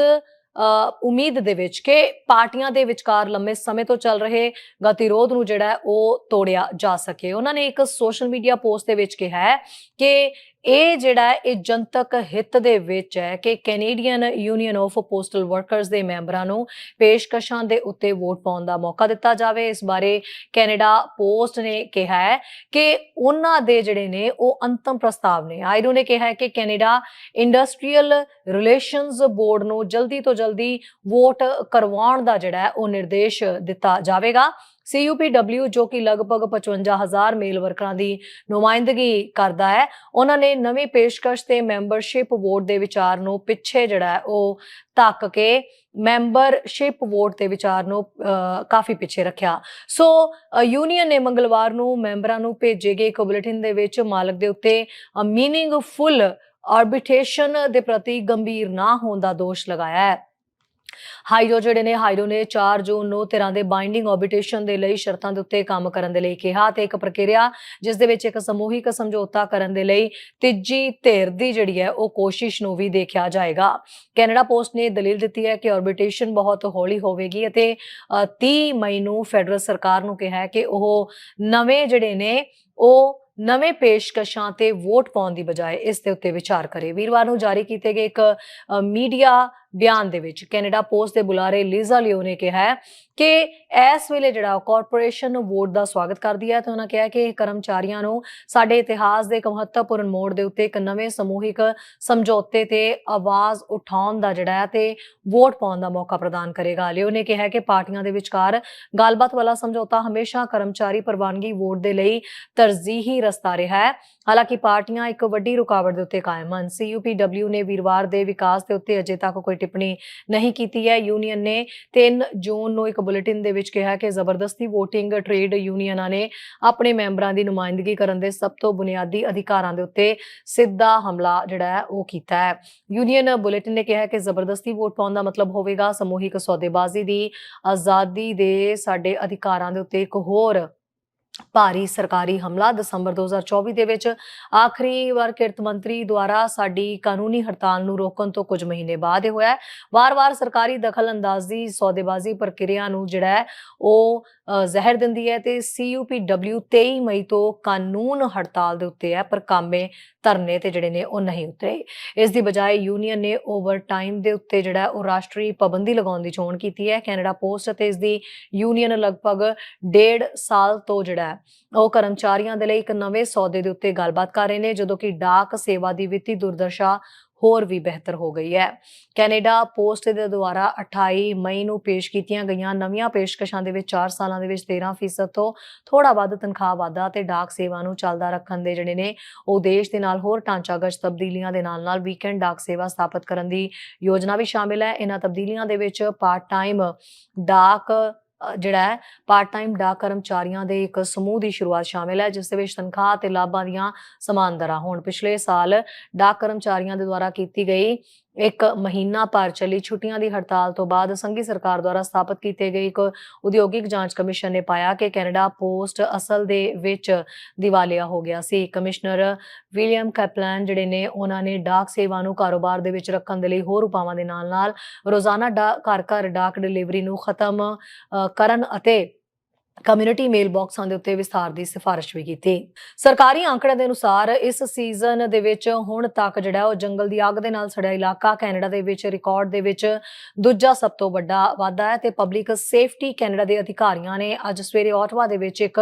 ਉਮੀਦ ਦੇ ਵਿੱਚ ਕਿ ਪਾਰਟੀਆਂ ਦੇ ਵਿਚਕਾਰ ਲੰਮੇ ਸਮੇਂ ਤੋਂ ਚੱਲ ਰਹੇ ਗਤੀਰੋਧ ਨੂੰ ਜਿਹੜਾ ਉਹ ਤੋੜਿਆ ਜਾ ਸਕੇ। ਉਹਨਾਂ ਨੇ ਇੱਕ ਸੋਸ਼ਲ ਮੀਡੀਆ ਪੋਸਟ ਦੇ ਵਿੱਚ ਕਿਹਾ ਹੈ ਕਿ ਇਹ ਜਿਹੜਾ ਇਹ ਜਨਤਕ ਹਿੱਤ ਦੇ ਵਿੱਚ ਹੈ ਕਿ Canadian union of postal workers ਦੇ ਮੈਂਬਰਾਂ ਨੂੰ ਪੇਸ਼ਕਸ਼ਾਂ ਦੇ ਉੱਤੇ ਵੋਟ ਪਾਉਣ ਦਾ ਮੌਕਾ ਦਿੱਤਾ ਜਾਵੇ। ਇਸ ਬਾਰੇ ਕੈਨੇਡਾ ਪੋਸਟ ਨੇ ਕਿਹਾ ਹੈ ਕਿ ਉਹਨਾਂ ਦੇ ਜਿਹੜੇ ਨੇ ਉਹ ਅੰਤਮ ਪ੍ਰਸਤਾਵ ਨੇ। ਆਇਰੂ ਨੇ ਕਿਹਾ ਹੈ ਕਿ ਕੈਨੇਡਾ ਇੰਡਸਟਰੀਅਲ ਰਿਲੇਸ਼ਨਸ ਬੋਰਡ ਨੂੰ ਜਲਦੀ ਤੋਂ ਜਲਦੀ ਵੋਟ ਕਰਵਾਉਣ ਦਾ ਜਿਹੜਾ ਉਹ ਨਿਰਦੇਸ਼ ਦਿੱਤਾ ਜਾਵੇਗਾ। CUPW ਜੋ ਕਿ ਲਗਭਗ 55000 ਮੇਲ ਵਰਕਰਾਂ ਦੀ ਨੁਮਾਇੰਦਗੀ ਕਰਦਾ ਹੈ ਉਹਨਾਂ ਨੇ ਨਵੀਂ ਪੇਸ਼ਕਸ਼ ਤੇ ਮੈਂਬਰਸ਼ਿਪ ਵੋਟ ਦੇ ਵਿਚਾਰ ਨੂੰ ਪਿੱਛੇ ਜਿਹੜਾ ਉਹ ਧੱਕ ਕੇ ਮੈਂਬਰਸ਼ਿਪ ਵੋਟ ਦੇ ਵਿਚਾਰ ਨੂੰ ਅਹ, ਕਾਫੀ ਪਿੱਛੇ ਰੱਖਿਆ। ਸੋ ਯੂਨੀਅਨ ਨੇ ਮੰਗਲਵਾਰ ਨੂੰ ਮੈਂਬਰਾਂ ਨੂੰ ਭੇਜੇ ਗਏ ਇੱਕ ਬੁਲੇਟਿਨ ਦੇ ਵਿੱਚ ਮਾਲਕ ਦੇ ਉੱਤੇ ਮੀਨਿੰਗਫੁਲ ਆਰਬਿਟ੍ਰੇਸ਼ਨ ਦੇ ਪ੍ਰਤੀ ਗੰਭੀਰ ਨਾ ਹੋਣ ਦਾ ਦੋਸ਼ ਲਗਾਇਆ ਹੈ। ਹਾਈਡੋ ਜਿਹੜੇ ਨੇ ਹਾਈਡੋ ਨੇ 4 ਜੂਨ ਨੂੰ ਧਿਰਾਂ ਦੇ ਬਾਈਂਡਿੰਗ ਆਰਬਿਟ੍ਰੇਸ਼ਨ ਦੇ ਲਈ ਸ਼ਰਤਾਂ ਦੇ ਉੱਤੇ ਕੰਮ ਕਰਨ ਦੇ ਲਈ ਕਿਹਾ ਤੇ ਇੱਕ ਪ੍ਰਕਿਰਿਆ ਜਿਸ ਦੇ ਵਿੱਚ ਇੱਕ ਸਮੂਹਿਕ ਸਮਝੌਤਾ ਕਰਨ ਦੇ ਲਈ ਤੀਜੀ ਧਿਰ ਦੀ ਜਿਹੜੀ ਹੈ ਉਹ ਕੋਸ਼ਿਸ਼ ਨੂੰ ਵੀ ਦੇਖਿਆ ਜਾਏਗਾ। ਕੈਨੇਡਾ ਪੋਸਟ ਨੇ ਦਲੀਲ ਦਿੱਤੀ ਹੈ ਕਿ ਆਰਬਿਟ੍ਰੇਸ਼ਨ ਬਹੁਤ ਹੌਲੀ ਹੋਵੇਗੀ ਅਤੇ ਅ, 30 ਮਈ ਨੂੰ ਫੈਡਰਲ ਸਰਕਾਰ ਨੂੰ ਕਿਹਾ ਹੈ ਕਿ ਉਹ ਨਵੇਂ ਜਿਹੜੇ ਨੇ ਉਹ ਨਵੇਂ ਪੇਸ਼ਕਸ਼ਾਂ ਤੇ ਵੋਟ ਪਾਉਣ ਦੀ ਬਜਾਏ ਇਸ ਦੇ ਉੱਤੇ ਵਿਚਾਰ ਕਰੇ। ਵੀਰਵਾਰ ਨੂੰ ਜਾਰੀ ਕੀਤੇ ਗਏ ਇੱਕ ਮੀਡੀਆ ਬਿਆਨ ਦੇ ਵਿੱਚ ਕੈਨੇਡਾ ਪੋਸਟ ਦੇ ਬੁਲਾਰੇ ਲੀਜ਼ਾ ਲਿਓ ਨੇ ਕਿਹਾ ਕਿ ਇਸ ਵੇਲੇ ਜਿਹੜਾ ਕਾਰਪੋਰੇਸ਼ਨ ਵੋਟ ਦਾ ਸਵਾਗਤ ਕਰਦੀ ਹੈ ਤੇ ਉਹਨਾਂ ਕਿਹਾ ਕਿ ਕਰਮਚਾਰੀਆਂ ਨੂੰ ਸਾਡੇ ਇਤਿਹਾਸ ਦੇ ਇੱਕ ਮਹੱਤਵਪੂਰਨ ਮੋੜ ਦੇ ਉੱਤੇ ਇੱਕ ਨਵੇਂ ਸਮੂਹਿਕ ਸਮਝੌਤੇ ਤੇ ਆਵਾਜ਼ ਉਠਾਉਣ ਦਾ ਜਿਹੜਾ ਹੈ ਤੇ ਵੋਟ ਪਾਉਣ ਦਾ ਮੌਕਾ ਪ੍ਰਦਾਨ ਕਰੇਗਾ। ਲਿਓ ਨੇ ਕਿਹਾ ਕਿ ਪਾਰਟੀਆਂ ਦੇ ਵਿਚਕਾਰ ਗੱਲਬਾਤ ਵਾਲਾ ਸਮਝੌਤਾ ਹਮੇਸ਼ਾ ਕਰਮਚਾਰੀ ਪ੍ਰਵਾਨਗੀ ਵੋਟ ਦੇ ਲਈ ਤਰਜੀਹੀ ਰਸਤਾ ਰਿਹਾ ਹੈ। ਹਾਲਾਂਕਿ ਪਾਰਟੀਆਂ ਇੱਕ ਵੱਡੀ ਰੁਕਾਵਟ ਦੇ ਉੱਤੇ ਕਾਇਮ ਹਨ। ਸੀਯੂਪੀਡਬਲਿਊ ਨੇ ਵੀਰਵਾਰ ਦੇ ਵਿਕਾਸ ਦੇ ਉੱਤੇ ਅਜੇ ਤੱਕ ਕੋਈ ਟਿੱਪਣੀ ਨਹੀਂ ਕੀਤੀ ਹੈ। ਯੂਨੀਅਨ ਨੇ 3 ਜੂਨ ਨੂੰ ਇੱਕ ਬੁਲੇਟਿਨ ਦੇ ਵਿੱਚ ਕਿਹਾ ਕਿ ਜ਼ਬਰਦਸਤੀ VOTING ਟ੍ਰੇਡ ਯੂਨੀਅਨਾਂ ਨੇ ਆਪਣੇ ਮੈਂਬਰਾਂ ਦੀ ਨੁਮਾਇੰਦਗੀ ਕਰਨ ਦੇ ਸਭ ਤੋਂ ਬੁਨਿਆਦੀ ਅਧਿਕਾਰਾਂ ਦੇ ਉੱਤੇ ਸਿੱਧਾ ਹਮਲਾ ਜਿਹੜਾ ਹੈ ਉਹ ਕੀਤਾ ਹੈ। ਯੂਨੀਅਨ ਬੁਲੇਟਿਨ ਨੇ ਕਿਹਾ ਕਿ ਜ਼ਬਰਦਸਤੀ ਵੋਟ ਪਾਉਣ ਦਾ ਮਤਲਬ ਹੋਵੇਗਾ ਸਮੂਹਿਕ ਸੌਦੇਬਾਜ਼ੀ ਦੀ ਆਜ਼ਾਦੀ ਦੇ ਸਾਡੇ ਅਧਿਕਾਰਾਂ ਦੇ ਉੱਤੇ ਇੱਕ ਹੋਰ ਭਾਰੀ ਸਰਕਾਰੀ ਹਮਲਾ ਦਸੰਬਰ 2024 ਦੇ ਵਿੱਚ ਆਖਰੀ ਵਾਰ ਕਿਰਤ ਮੰਤਰੀ ਦੁਆਰਾ ਸਾਡੀ ਕਾਨੂੰਨੀ ਹੜਤਾਲ ਨੂੰ ਰੋਕਣ ਤੋਂ ਕੁਝ ਮਹੀਨੇ ਬਾਅਦ ਇਹ ਹੋਇਆ ਹੈ। ਵਾਰ-ਵਾਰ ਸਰਕਾਰੀ ਦਖਲ ਅੰਦਾਜ਼ੀ ਸੌਦੇਬਾਜ਼ੀ ਪ੍ਰਕਿਰਿਆ ਨੂੰ ਜਿਹੜਾ ਹੈ, ਉਹ ਜ਼ਹਿਰ ਦਿੰਦੀ ਹੈ ਤੇ CUPW 23 ਮਈ ਤੋਂ ਕਾਨੂੰਨ ਹੜਤਾਲ ਦੇ ਉੱਤੇ ਹੈ, ਪਰ ਕਾਮੇ ਧਰਨੇ ਤੇ ਜਿਹੜੇ ਨੇ ਉਹ ਨਹੀਂ ਉਤਰੇ। ਇਸ ਦੀ ਬਜਾਏ ਯੂਨੀਅਨ ਨੇ ਓਵਰ ਟਾਈਮ ਦੇ ਉੱਤੇ ਜਿਹੜਾ ਉਹ ਰਾਸ਼ਟਰੀ ਪਾਬੰਦੀ ਲਗਾਉਣ ਦੀ ਚੋਣ ਕੀਤੀ ਹੈ। ਕੈਨੇਡਾ ਪੋਸਟ ਅਤੇ ਇਸ ਦੀ ਯੂਨੀਅਨ ਲਗਭਗ ਡੇਢ ਸਾਲ ਤੋਂ ਜਿਹੜਾ ਉਹ ਕਰਮਚਾਰੀਆਂ ਦੇ ਲਈ ਇੱਕ ਨਵੇਂ ਸੌਦੇ ਦੇ ਉੱਤੇ ਗੱਲਬਾਤ ਕਰ ਰਹੇ ਨੇ, ਜਦੋਂ ਕਿ ਡਾਕ ਸੇਵਾ ਦੀ ਵਿੱਤੀ ਦੁਰਦਸ਼ਾ ਹੋਰ ਵੀ ਬਿਹਤਰ ਹੋ ਗਈ ਹੈ। ਕੈਨੇਡਾ ਪੋਸਟ ਦੇ ਦੁਆਰਾ 28 ਮਈ ਨੂੰ ਪੇਸ਼ ਕੀਤੀਆਂ ਗਈਆਂ ਨਵੀਆਂ ਪੇਸ਼ਕਸ਼ਾਂ ਦੇ ਵਿੱਚ 4 ਸਾਲਾਂ ਦੇ ਵਿੱਚ 13% ਤੋਂ ਥੋੜਾ ਵੱਧ ਤਨਖਾਹ ਵਾਧਾ ਤੇ ਡਾਕ ਸੇਵਾ ਨੂੰ ਚੱਲਦਾ ਰੱਖਣ ਦੇ ਜਿਹੜੇ ਨੇ ਉਹ ਦੇਸ਼ ਦੇ ਨਾਲ ਹੋਰ ਢਾਂਚਾਗਤ ਤਬਦੀਲੀਆਂ ਦੇ ਨਾਲ ਨਾਲ ਵੀਕਐਂਡ ਡਾਕ ਸੇਵਾ ਸਥਾਪਿਤ ਕਰਨ ਦੀ ਯੋਜਨਾ ਵੀ ਸ਼ਾਮਿਲ ਹੈ। ਇਹਨਾਂ ਤਬਦੀਲੀਆਂ ਦੇ ਵਿੱਚ ਪਾਰਟ ਟਾਈਮ ਡਾਕ ਜਿਹੜਾ ਹੈ ਪਾਰਟ ਟਾਈਮ ਡਾਕ ਕਰਮਚਾਰੀਆਂ ਦੇ ਇੱਕ ਸਮੂਹ ਦੀ ਸ਼ੁਰੂਆਤ ਸ਼ਾਮਿਲ ਹੈ, ਜਿਸ ਦੇ ਵਿੱਚ ਤਨਖਾਹ ਤੇ ਲਾਭਾਂ ਦੀਆਂ ਸਮਾਨ ਦਰਾਂ ਹੋਣ। ਪਿਛਲੇ ਸਾਲ ਡਾਕ ਕਰਮਚਾਰੀਆਂ ਦੇ ਦੁਆਰਾ ਕੀਤੀ ਗਈ ਇੱਕ ਮਹੀਨਾ ਭਰ ਚੱਲੀ ਛੁੱਟੀਆਂ ਦੀ ਹੜਤਾਲ ਤੋਂ ਬਾਅਦ ਸੰਘੀ ਸਰਕਾਰ ਦੁਆਰਾ ਸਥਾਪਿਤ ਕੀਤੇ ਗਏ ਇੱਕ ਉਦਯੋਗਿਕ ਜਾਂਚ ਕਮਿਸ਼ਨ ਨੇ ਪਾਇਆ ਕਿ ਕੈਨੇਡਾ ਪੋਸਟ ਅਸਲ ਦੇ ਵਿੱਚ ਦਿਵਾਲੀਆ ਹੋ ਗਿਆ ਸੀ। ਕਮਿਸ਼ਨਰ ਵਿਲੀਅਮ ਕੈਪਲਨ ਜਿਹੜੇ ਨੇ, ਉਹਨਾਂ ਨੇ ਡਾਕ ਸੇਵਾ ਨੂੰ ਕਾਰੋਬਾਰ ਦੇ ਵਿੱਚ ਰੱਖਣ ਦੇ ਲਈ ਹੋਰ ਉਪਾਵਾਂ ਦੇ ਨਾਲ-ਨਾਲ ਰੋਜ਼ਾਨਾ ਡਾ- ਘਰ ਘਰ ਡਾਕ ਡਿਲੀਵਰੀ ਨੂੰ ਖਤਮ ਕਰਨ ਅਤੇ ਕਮਿਊਨਿਟੀ ਮੇਲ ਬਾਕਸਾਂ ਦੇ ਉੱਤੇ ਵਿਸਥਾਰ ਦੀ ਸਿਫਾਰਿਸ਼ ਵੀ ਕੀਤੀ। ਸਰਕਾਰੀ ਅੰਕੜਿਆਂ ਦੇ ਅਨੁਸਾਰ ਇਸ ਸੀਜ਼ਨ ਦੇ ਵਿੱਚ ਹੁਣ ਤੱਕ ਜਿਹੜਾ ਉਹ ਜੰਗਲ ਦੀ ਅੱਗ ਦੇ ਨਾਲ ਸੜਿਆ ਇਲਾਕਾ ਕੈਨੇਡਾ ਦੇ ਵਿੱਚ ਰਿਕਾਰਡ ਦੇ ਵਿੱਚ ਦੂਜਾ ਸਭ ਤੋਂ ਵੱਡਾ ਵਾਧਾ ਹੈ ਤੇ ਪਬਲਿਕ ਸੇਫਟੀ ਕੈਨੇਡਾ ਦੇ ਅਧਿਕਾਰੀਆਂ ਨੇ ਅੱਜ ਸਵੇਰੇ ਆਟਵਾ ਦੇ ਵਿੱਚ ਇੱਕ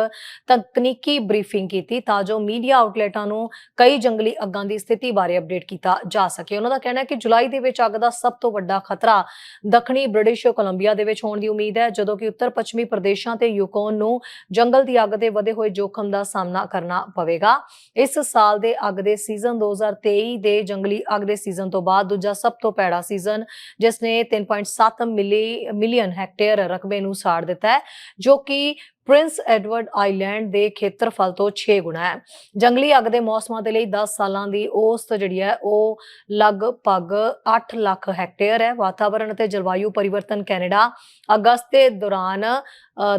ਤਕਨੀਕੀ ਬਰੀਫਿੰਗ ਕੀਤੀ ਤਾਂ ਜੋ ਮੀਡੀਆ ਆਊਟਲੈਟਾਂ ਨੂੰ ਕਈ ਜੰਗਲੀ ਅੱਗਾਂ ਦੀ ਸਥਿਤੀ ਬਾਰੇ ਅਪਡੇਟ ਕੀਤਾ ਜਾ ਸਕੇ। ਉਹਨਾਂ ਦਾ ਕਹਿਣਾ ਹੈ ਕਿ ਜੁਲਾਈ ਦੇ ਵਿੱਚ ਅੱਗ ਦਾ ਸਭ ਤੋਂ ਵੱਡਾ ਖਤਰਾ ਦੱਖਣੀ ਬ੍ਰਿਟਿਸ਼ ਕੋਲੰਬੀਆ ਦੇ ਵਿੱਚ ਹੋਣ ਦੀ ਉਮੀਦ ਹੈ, ਜਦੋਂ ਕਿ ਉੱਤਰ ਪੱਛਮੀ ਪ੍ਰਦੇਸ਼ਾਂ ਤੇ ਯੂਕੋ ਯੂਕੋਨ ਨੂੰ ਜੰਗਲ ਦੀ ਅੱਗ ਦੇ ਵਧੇ ਹੋਏ ਜੋਖਮ ਦਾ ਸਾਹਮਣਾ ਕਰਨਾ ਪਵੇਗਾ। ਇਸ ਸਾਲ ਦੇ ਅੱਗ ਦੇ ਸੀਜ਼ਨ 2023 ਦੇ ਜੰਗਲੀ ਅੱਗ ਦੇ ਸੀਜ਼ਨ ਤੋਂ ਬਾਅਦ ਦੂਜਾ ਸਭ ਤੋਂ ਭੈੜਾ ਸੀਜ਼ਨ, ਜਿਸ ਨੇ 3.7 ਮਿਲੀ, ਮਿਲੀਅਨ ਹੈਕਟੇਅਰ ਰਕਬੇ ਨੂੰ ਸਾੜ ਦਿੱਤਾ ਹੈ, ਜੋ ਕਿ ਪ੍ਰਿੰਸ ਐਡਵਰਡ ਆਈਲੈਂਡ ਦੇ ਖੇਤਰਫਲ ਤੋਂ 6 ਗੁਣਾ ਹੈ। ਜੰਗਲੀ ਅੱਗ ਦੇ ਮੌਸਮਾਂ ਦੇ ਲਈ 10 ਸਾਲਾਂ ਦੀ ਔਸਤ ਜਿਹੜੀ ਹੈ, ਉਹ ਲਗਭਗ 8 ਲੱਖ ਹੈਕਟੇਅਰ ਹੈ। ਵਾਤਾਵਰਣ ਅਤੇ ਜਲਵਾਯੂ ਪਰਿਵਰਤਨ ਕੈਨੇਡਾ ਅਗਸਤ ਦੇ ਦੌਰਾਨ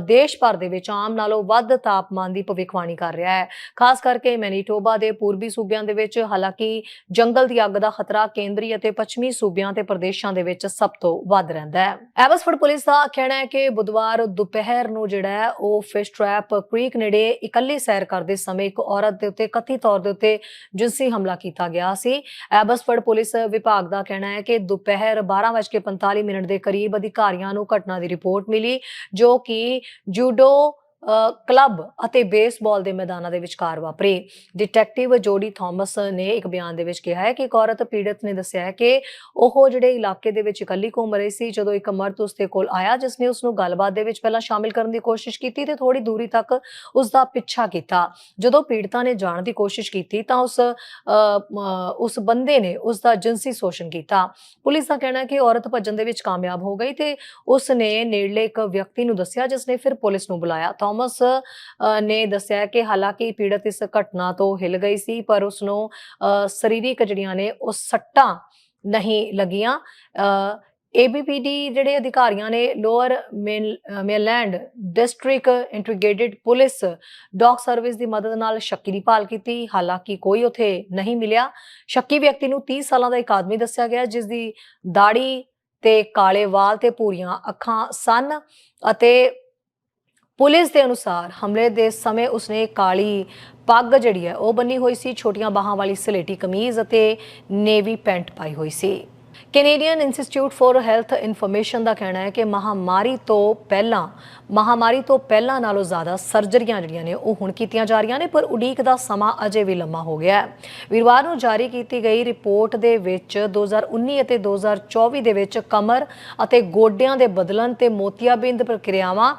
ਦੇਸ਼ ਭਰ ਦੇ ਵਿੱਚ ਆਮ ਨਾਲੋਂ ਵੱਧ ਤਾਪਮਾਨ ਦੀ ਭਵਿੱਖਬਾਣੀ ਕਰ ਰਿਹਾ ਹੈ। ਖਾਸ ਕਰਕੇ ਮੈਨੀਟੋਬਾ ਦੇ ਪੂਰਬੀ ਸੂਬਿਆਂ ਦੇ ਵਿੱਚ, ਹਾਲਾਂਕਿ ਜੰਗਲ ਦੀ ਅੱਗ ਦਾ ਖਤਰਾ ਕੇਂਦਰੀ ਅਤੇ ਪੱਛਮੀ ਸੂਬਿਆਂ ਤੇ ਪ੍ਰਦੇਸ਼ਾਂ ਦੇ ਵਿੱਚ ਸਭ ਤੋਂ ਵੱਧ ਰਹਿੰਦਾ ਹੈ। ਐਬਸਫੋਰਡ ਪੁਲਿਸ ਦਾ ਕਹਿਣਾ ਹੈ ਕਿ ਬੁੱਧਵਾਰ ਦੁਪਹਿਰ ਨੂੰ ਜਿਹੜਾ ਹੈ, ਉਹ ਫਿਸ਼ ਟ੍ਰੈਪ, ਕ੍ਰੀਕ ਨੇੜੇ ਇਕੱਲੀ ਸੈਰ ਕਰਦੇ ਸਮੇਂ ਇੱਕ ਔਰਤ ਦੇ ਉੱਤੇ ਕਥਿਤ ਤੌਰ ਦੇ ਉੱਤੇ ਜਿਨਸੀ ਹਮਲਾ ਕੀਤਾ ਗਿਆ ਸੀ। ਐਬਸਫੋਰਡ ਪੁਲਿਸ ਵਿਭਾਗ ਦਾ ਕਹਿਣਾ ਹੈ ਕਿ ਦੁਪਹਿਰ 12:45 ਮਿੰਟ ਦੇ ਕਰੀਬ ਅਧਿਕਾਰੀਆਂ ਨੂੰ ਘਟਨਾ ਦੀ ਰਿਪੋਰਟ ਮਿਲੀ, ਜੋ ਕਿ ਜੂਡੋ ਕਲੱਬ ਅਤੇ ਬੇਸਬਾਲ ਦੇ ਮੈਦਾਨਾਂ ਦੇ ਵਿਚਕਾਰ ਵਾਪਰੇ। ਡਿਟੈਕਟਿਵ ਜੋਡੀ ਥਾਮਸ ਨੇ ਇੱਕ ਬਿਆਨ ਦੇ ਵਿੱਚ ਕਿਹਾ ਹੈ ਕਿ ਇੱਕ ਔਰਤ ਪੀੜਤ ਨੇ ਦੱਸਿਆ ਹੈ ਕਿ ਉਹ ਜਿਹੜੇ ਇਲਾਕੇ ਦੇ ਵਿੱਚ ਇਕੱਲੀ ਘੁੰਮ ਰਹੀ ਸੀ, ਜਦੋਂ ਇੱਕ ਮਰਦ ਉਸ ਦੇ ਕੋਲ ਆਇਆ, ਜਿਸ ਨੇ ਉਸ ਨੂੰ ਗੱਲਬਾਤ ਦੇ ਵਿੱਚ ਪਹਿਲਾਂ ਸ਼ਾਮਿਲ ਕਰਨ ਦੀ ਕੋਸ਼ਿਸ਼ ਕੀਤੀ ਤੇ ਥੋੜੀ ਦੂਰੀ ਤੱਕ ਉਸ ਦਾ ਪਿੱਛਾ ਕੀਤਾ। ਜਦੋਂ ਪੀੜਤਾ ਨੇ ਜਾਣ ਦੀ ਕੋਸ਼ਿਸ਼ ਕੀਤੀ ਤਾਂ ਉਸ ਉਸ ਬੰਦੇ ਨੇ ਉਸ ਦਾ ਜਿਨਸੀ ਸ਼ੋਸ਼ਣ ਕੀਤਾ। ਪੁਲਿਸ ਦਾ ਕਹਿਣਾ ਹੈ ਕਿ ਔਰਤ ਭੱਜਣ ਦੇ ਵਿੱਚ ਕਾਮਯਾਬ ਹੋ ਗਈ ਤੇ ਉਸ ਨੇ ਨੇੜਲੇ ਇੱਕ ਵਿਅਕਤੀ ਨੂੰ ਦੱਸਿਆ, ਜਿਸ ਨੇ ਫਿਰ ਪੁਲਿਸ ਨੂੰ ਬੁਲਾਇਆ। ਥਾਮਸ ਨੇ ਦੱਸਿਆ ਕਿ ਹਾਲਾਂਕਿ ਪੀੜਤ ਇਸ ਘਟਨਾ ਤੋਂ ਹਿਲ ਗਈ ਸੀ, ਪਰ ਉਸ ਨੂੰ ਸਰੀਰਕ ਜਿਹੜੀਆਂ ਨੇ ਉਹ ਸੱਟਾਂ ਨਹੀਂ ਲੱਗੀਆਂ। ਏਬੀਪੀਡੀ ਜਿਹੜੇ ਅਧਿਕਾਰੀਆਂ ਨੇ Lower Mainland District Integrated Police Dog Service ਦੀ ਮਦਦ ਨਾਲ ਸ਼ੱਕੀ ਦੀ ਭਾਲ ਕੀਤੀ। ਹਾਲਾਂਕਿ ਕੋਈ ਉਥੇ ਨਹੀਂ ਮਿਲਿਆ। ਸ਼ੱਕੀ ਵਿਅਕਤੀ ਨੂੰ 30 ਸਾਲਾਂ ਦਾ ਇੱਕ ਆਦਮੀ ਦੱਸਿਆ ਗਿਆ, ਜਿਸ ਦੀ ਦਾੜੀ ਤੇ ਕਾਲੇ ਵਾਲ ਤੇ ਪੂਰੀਆਂ ਅੱਖਾਂ ਸਨ ਅਤੇ ਪੁਲਿਸ ਦੇ ਅਨੁਸਾਰ ਹਮਲੇ ਦੇ ਸਮੇਂ ਉਸਨੇ ਕਾਲੀ ਪੱਗ ਜਿਹੜੀ ਹੈ ਉਹ ਬੰਨੀ ਹੋਈ ਸੀ, ਛੋਟੀਆਂ ਬਾਹਾਂ ਵਾਲੀ ਸਲੇਟੀ ਕਮੀਜ਼ ਅਤੇ ਨੇਵੀ ਪੈਂਟ ਪਾਈ ਹੋਈ ਸੀ। Canadian Institute for Health Information ਦਾ ਕਹਿਣਾ ਹੈ ਕਿ ਮਹਾਮਾਰੀ ਤੋਂ ਪਹਿਲਾਂ, ਮਹਾਮਾਰੀ ਤੋਂ ਪਹਿਲਾਂ ਨਾਲੋਂ ਜ਼ਿਆਦਾ ਸਰਜਰੀਆਂ ਜਿਹੜੀਆਂ ਨੇ ਉਹ ਹੁਣ ਕੀਤੀਆਂ ਜਾ ਰਹੀਆਂ ਨੇ, ਪਰ ਉਡੀਕ ਦਾ ਸਮਾਂ ਅਜੇ ਵੀ ਲੰਮਾ ਹੋ ਗਿਆ ਹੈ। ਵੀਰਵਾਰ ਨੂੰ ਜਾਰੀ ਕੀਤੀ ਗਈ ਰਿਪੋਰਟ ਦੇ ਵਿੱਚ 2019 ਅਤੇ 2024 ਦੇ ਵਿੱਚ ਕਮਰ ਅਤੇ ਗੋਡਿਆਂ ਦੇ ਬਦਲਣ ਤੇ ਮੋਤੀਆਬਿੰਦ ਪ੍ਰਕਿਰਿਆਵਾਂ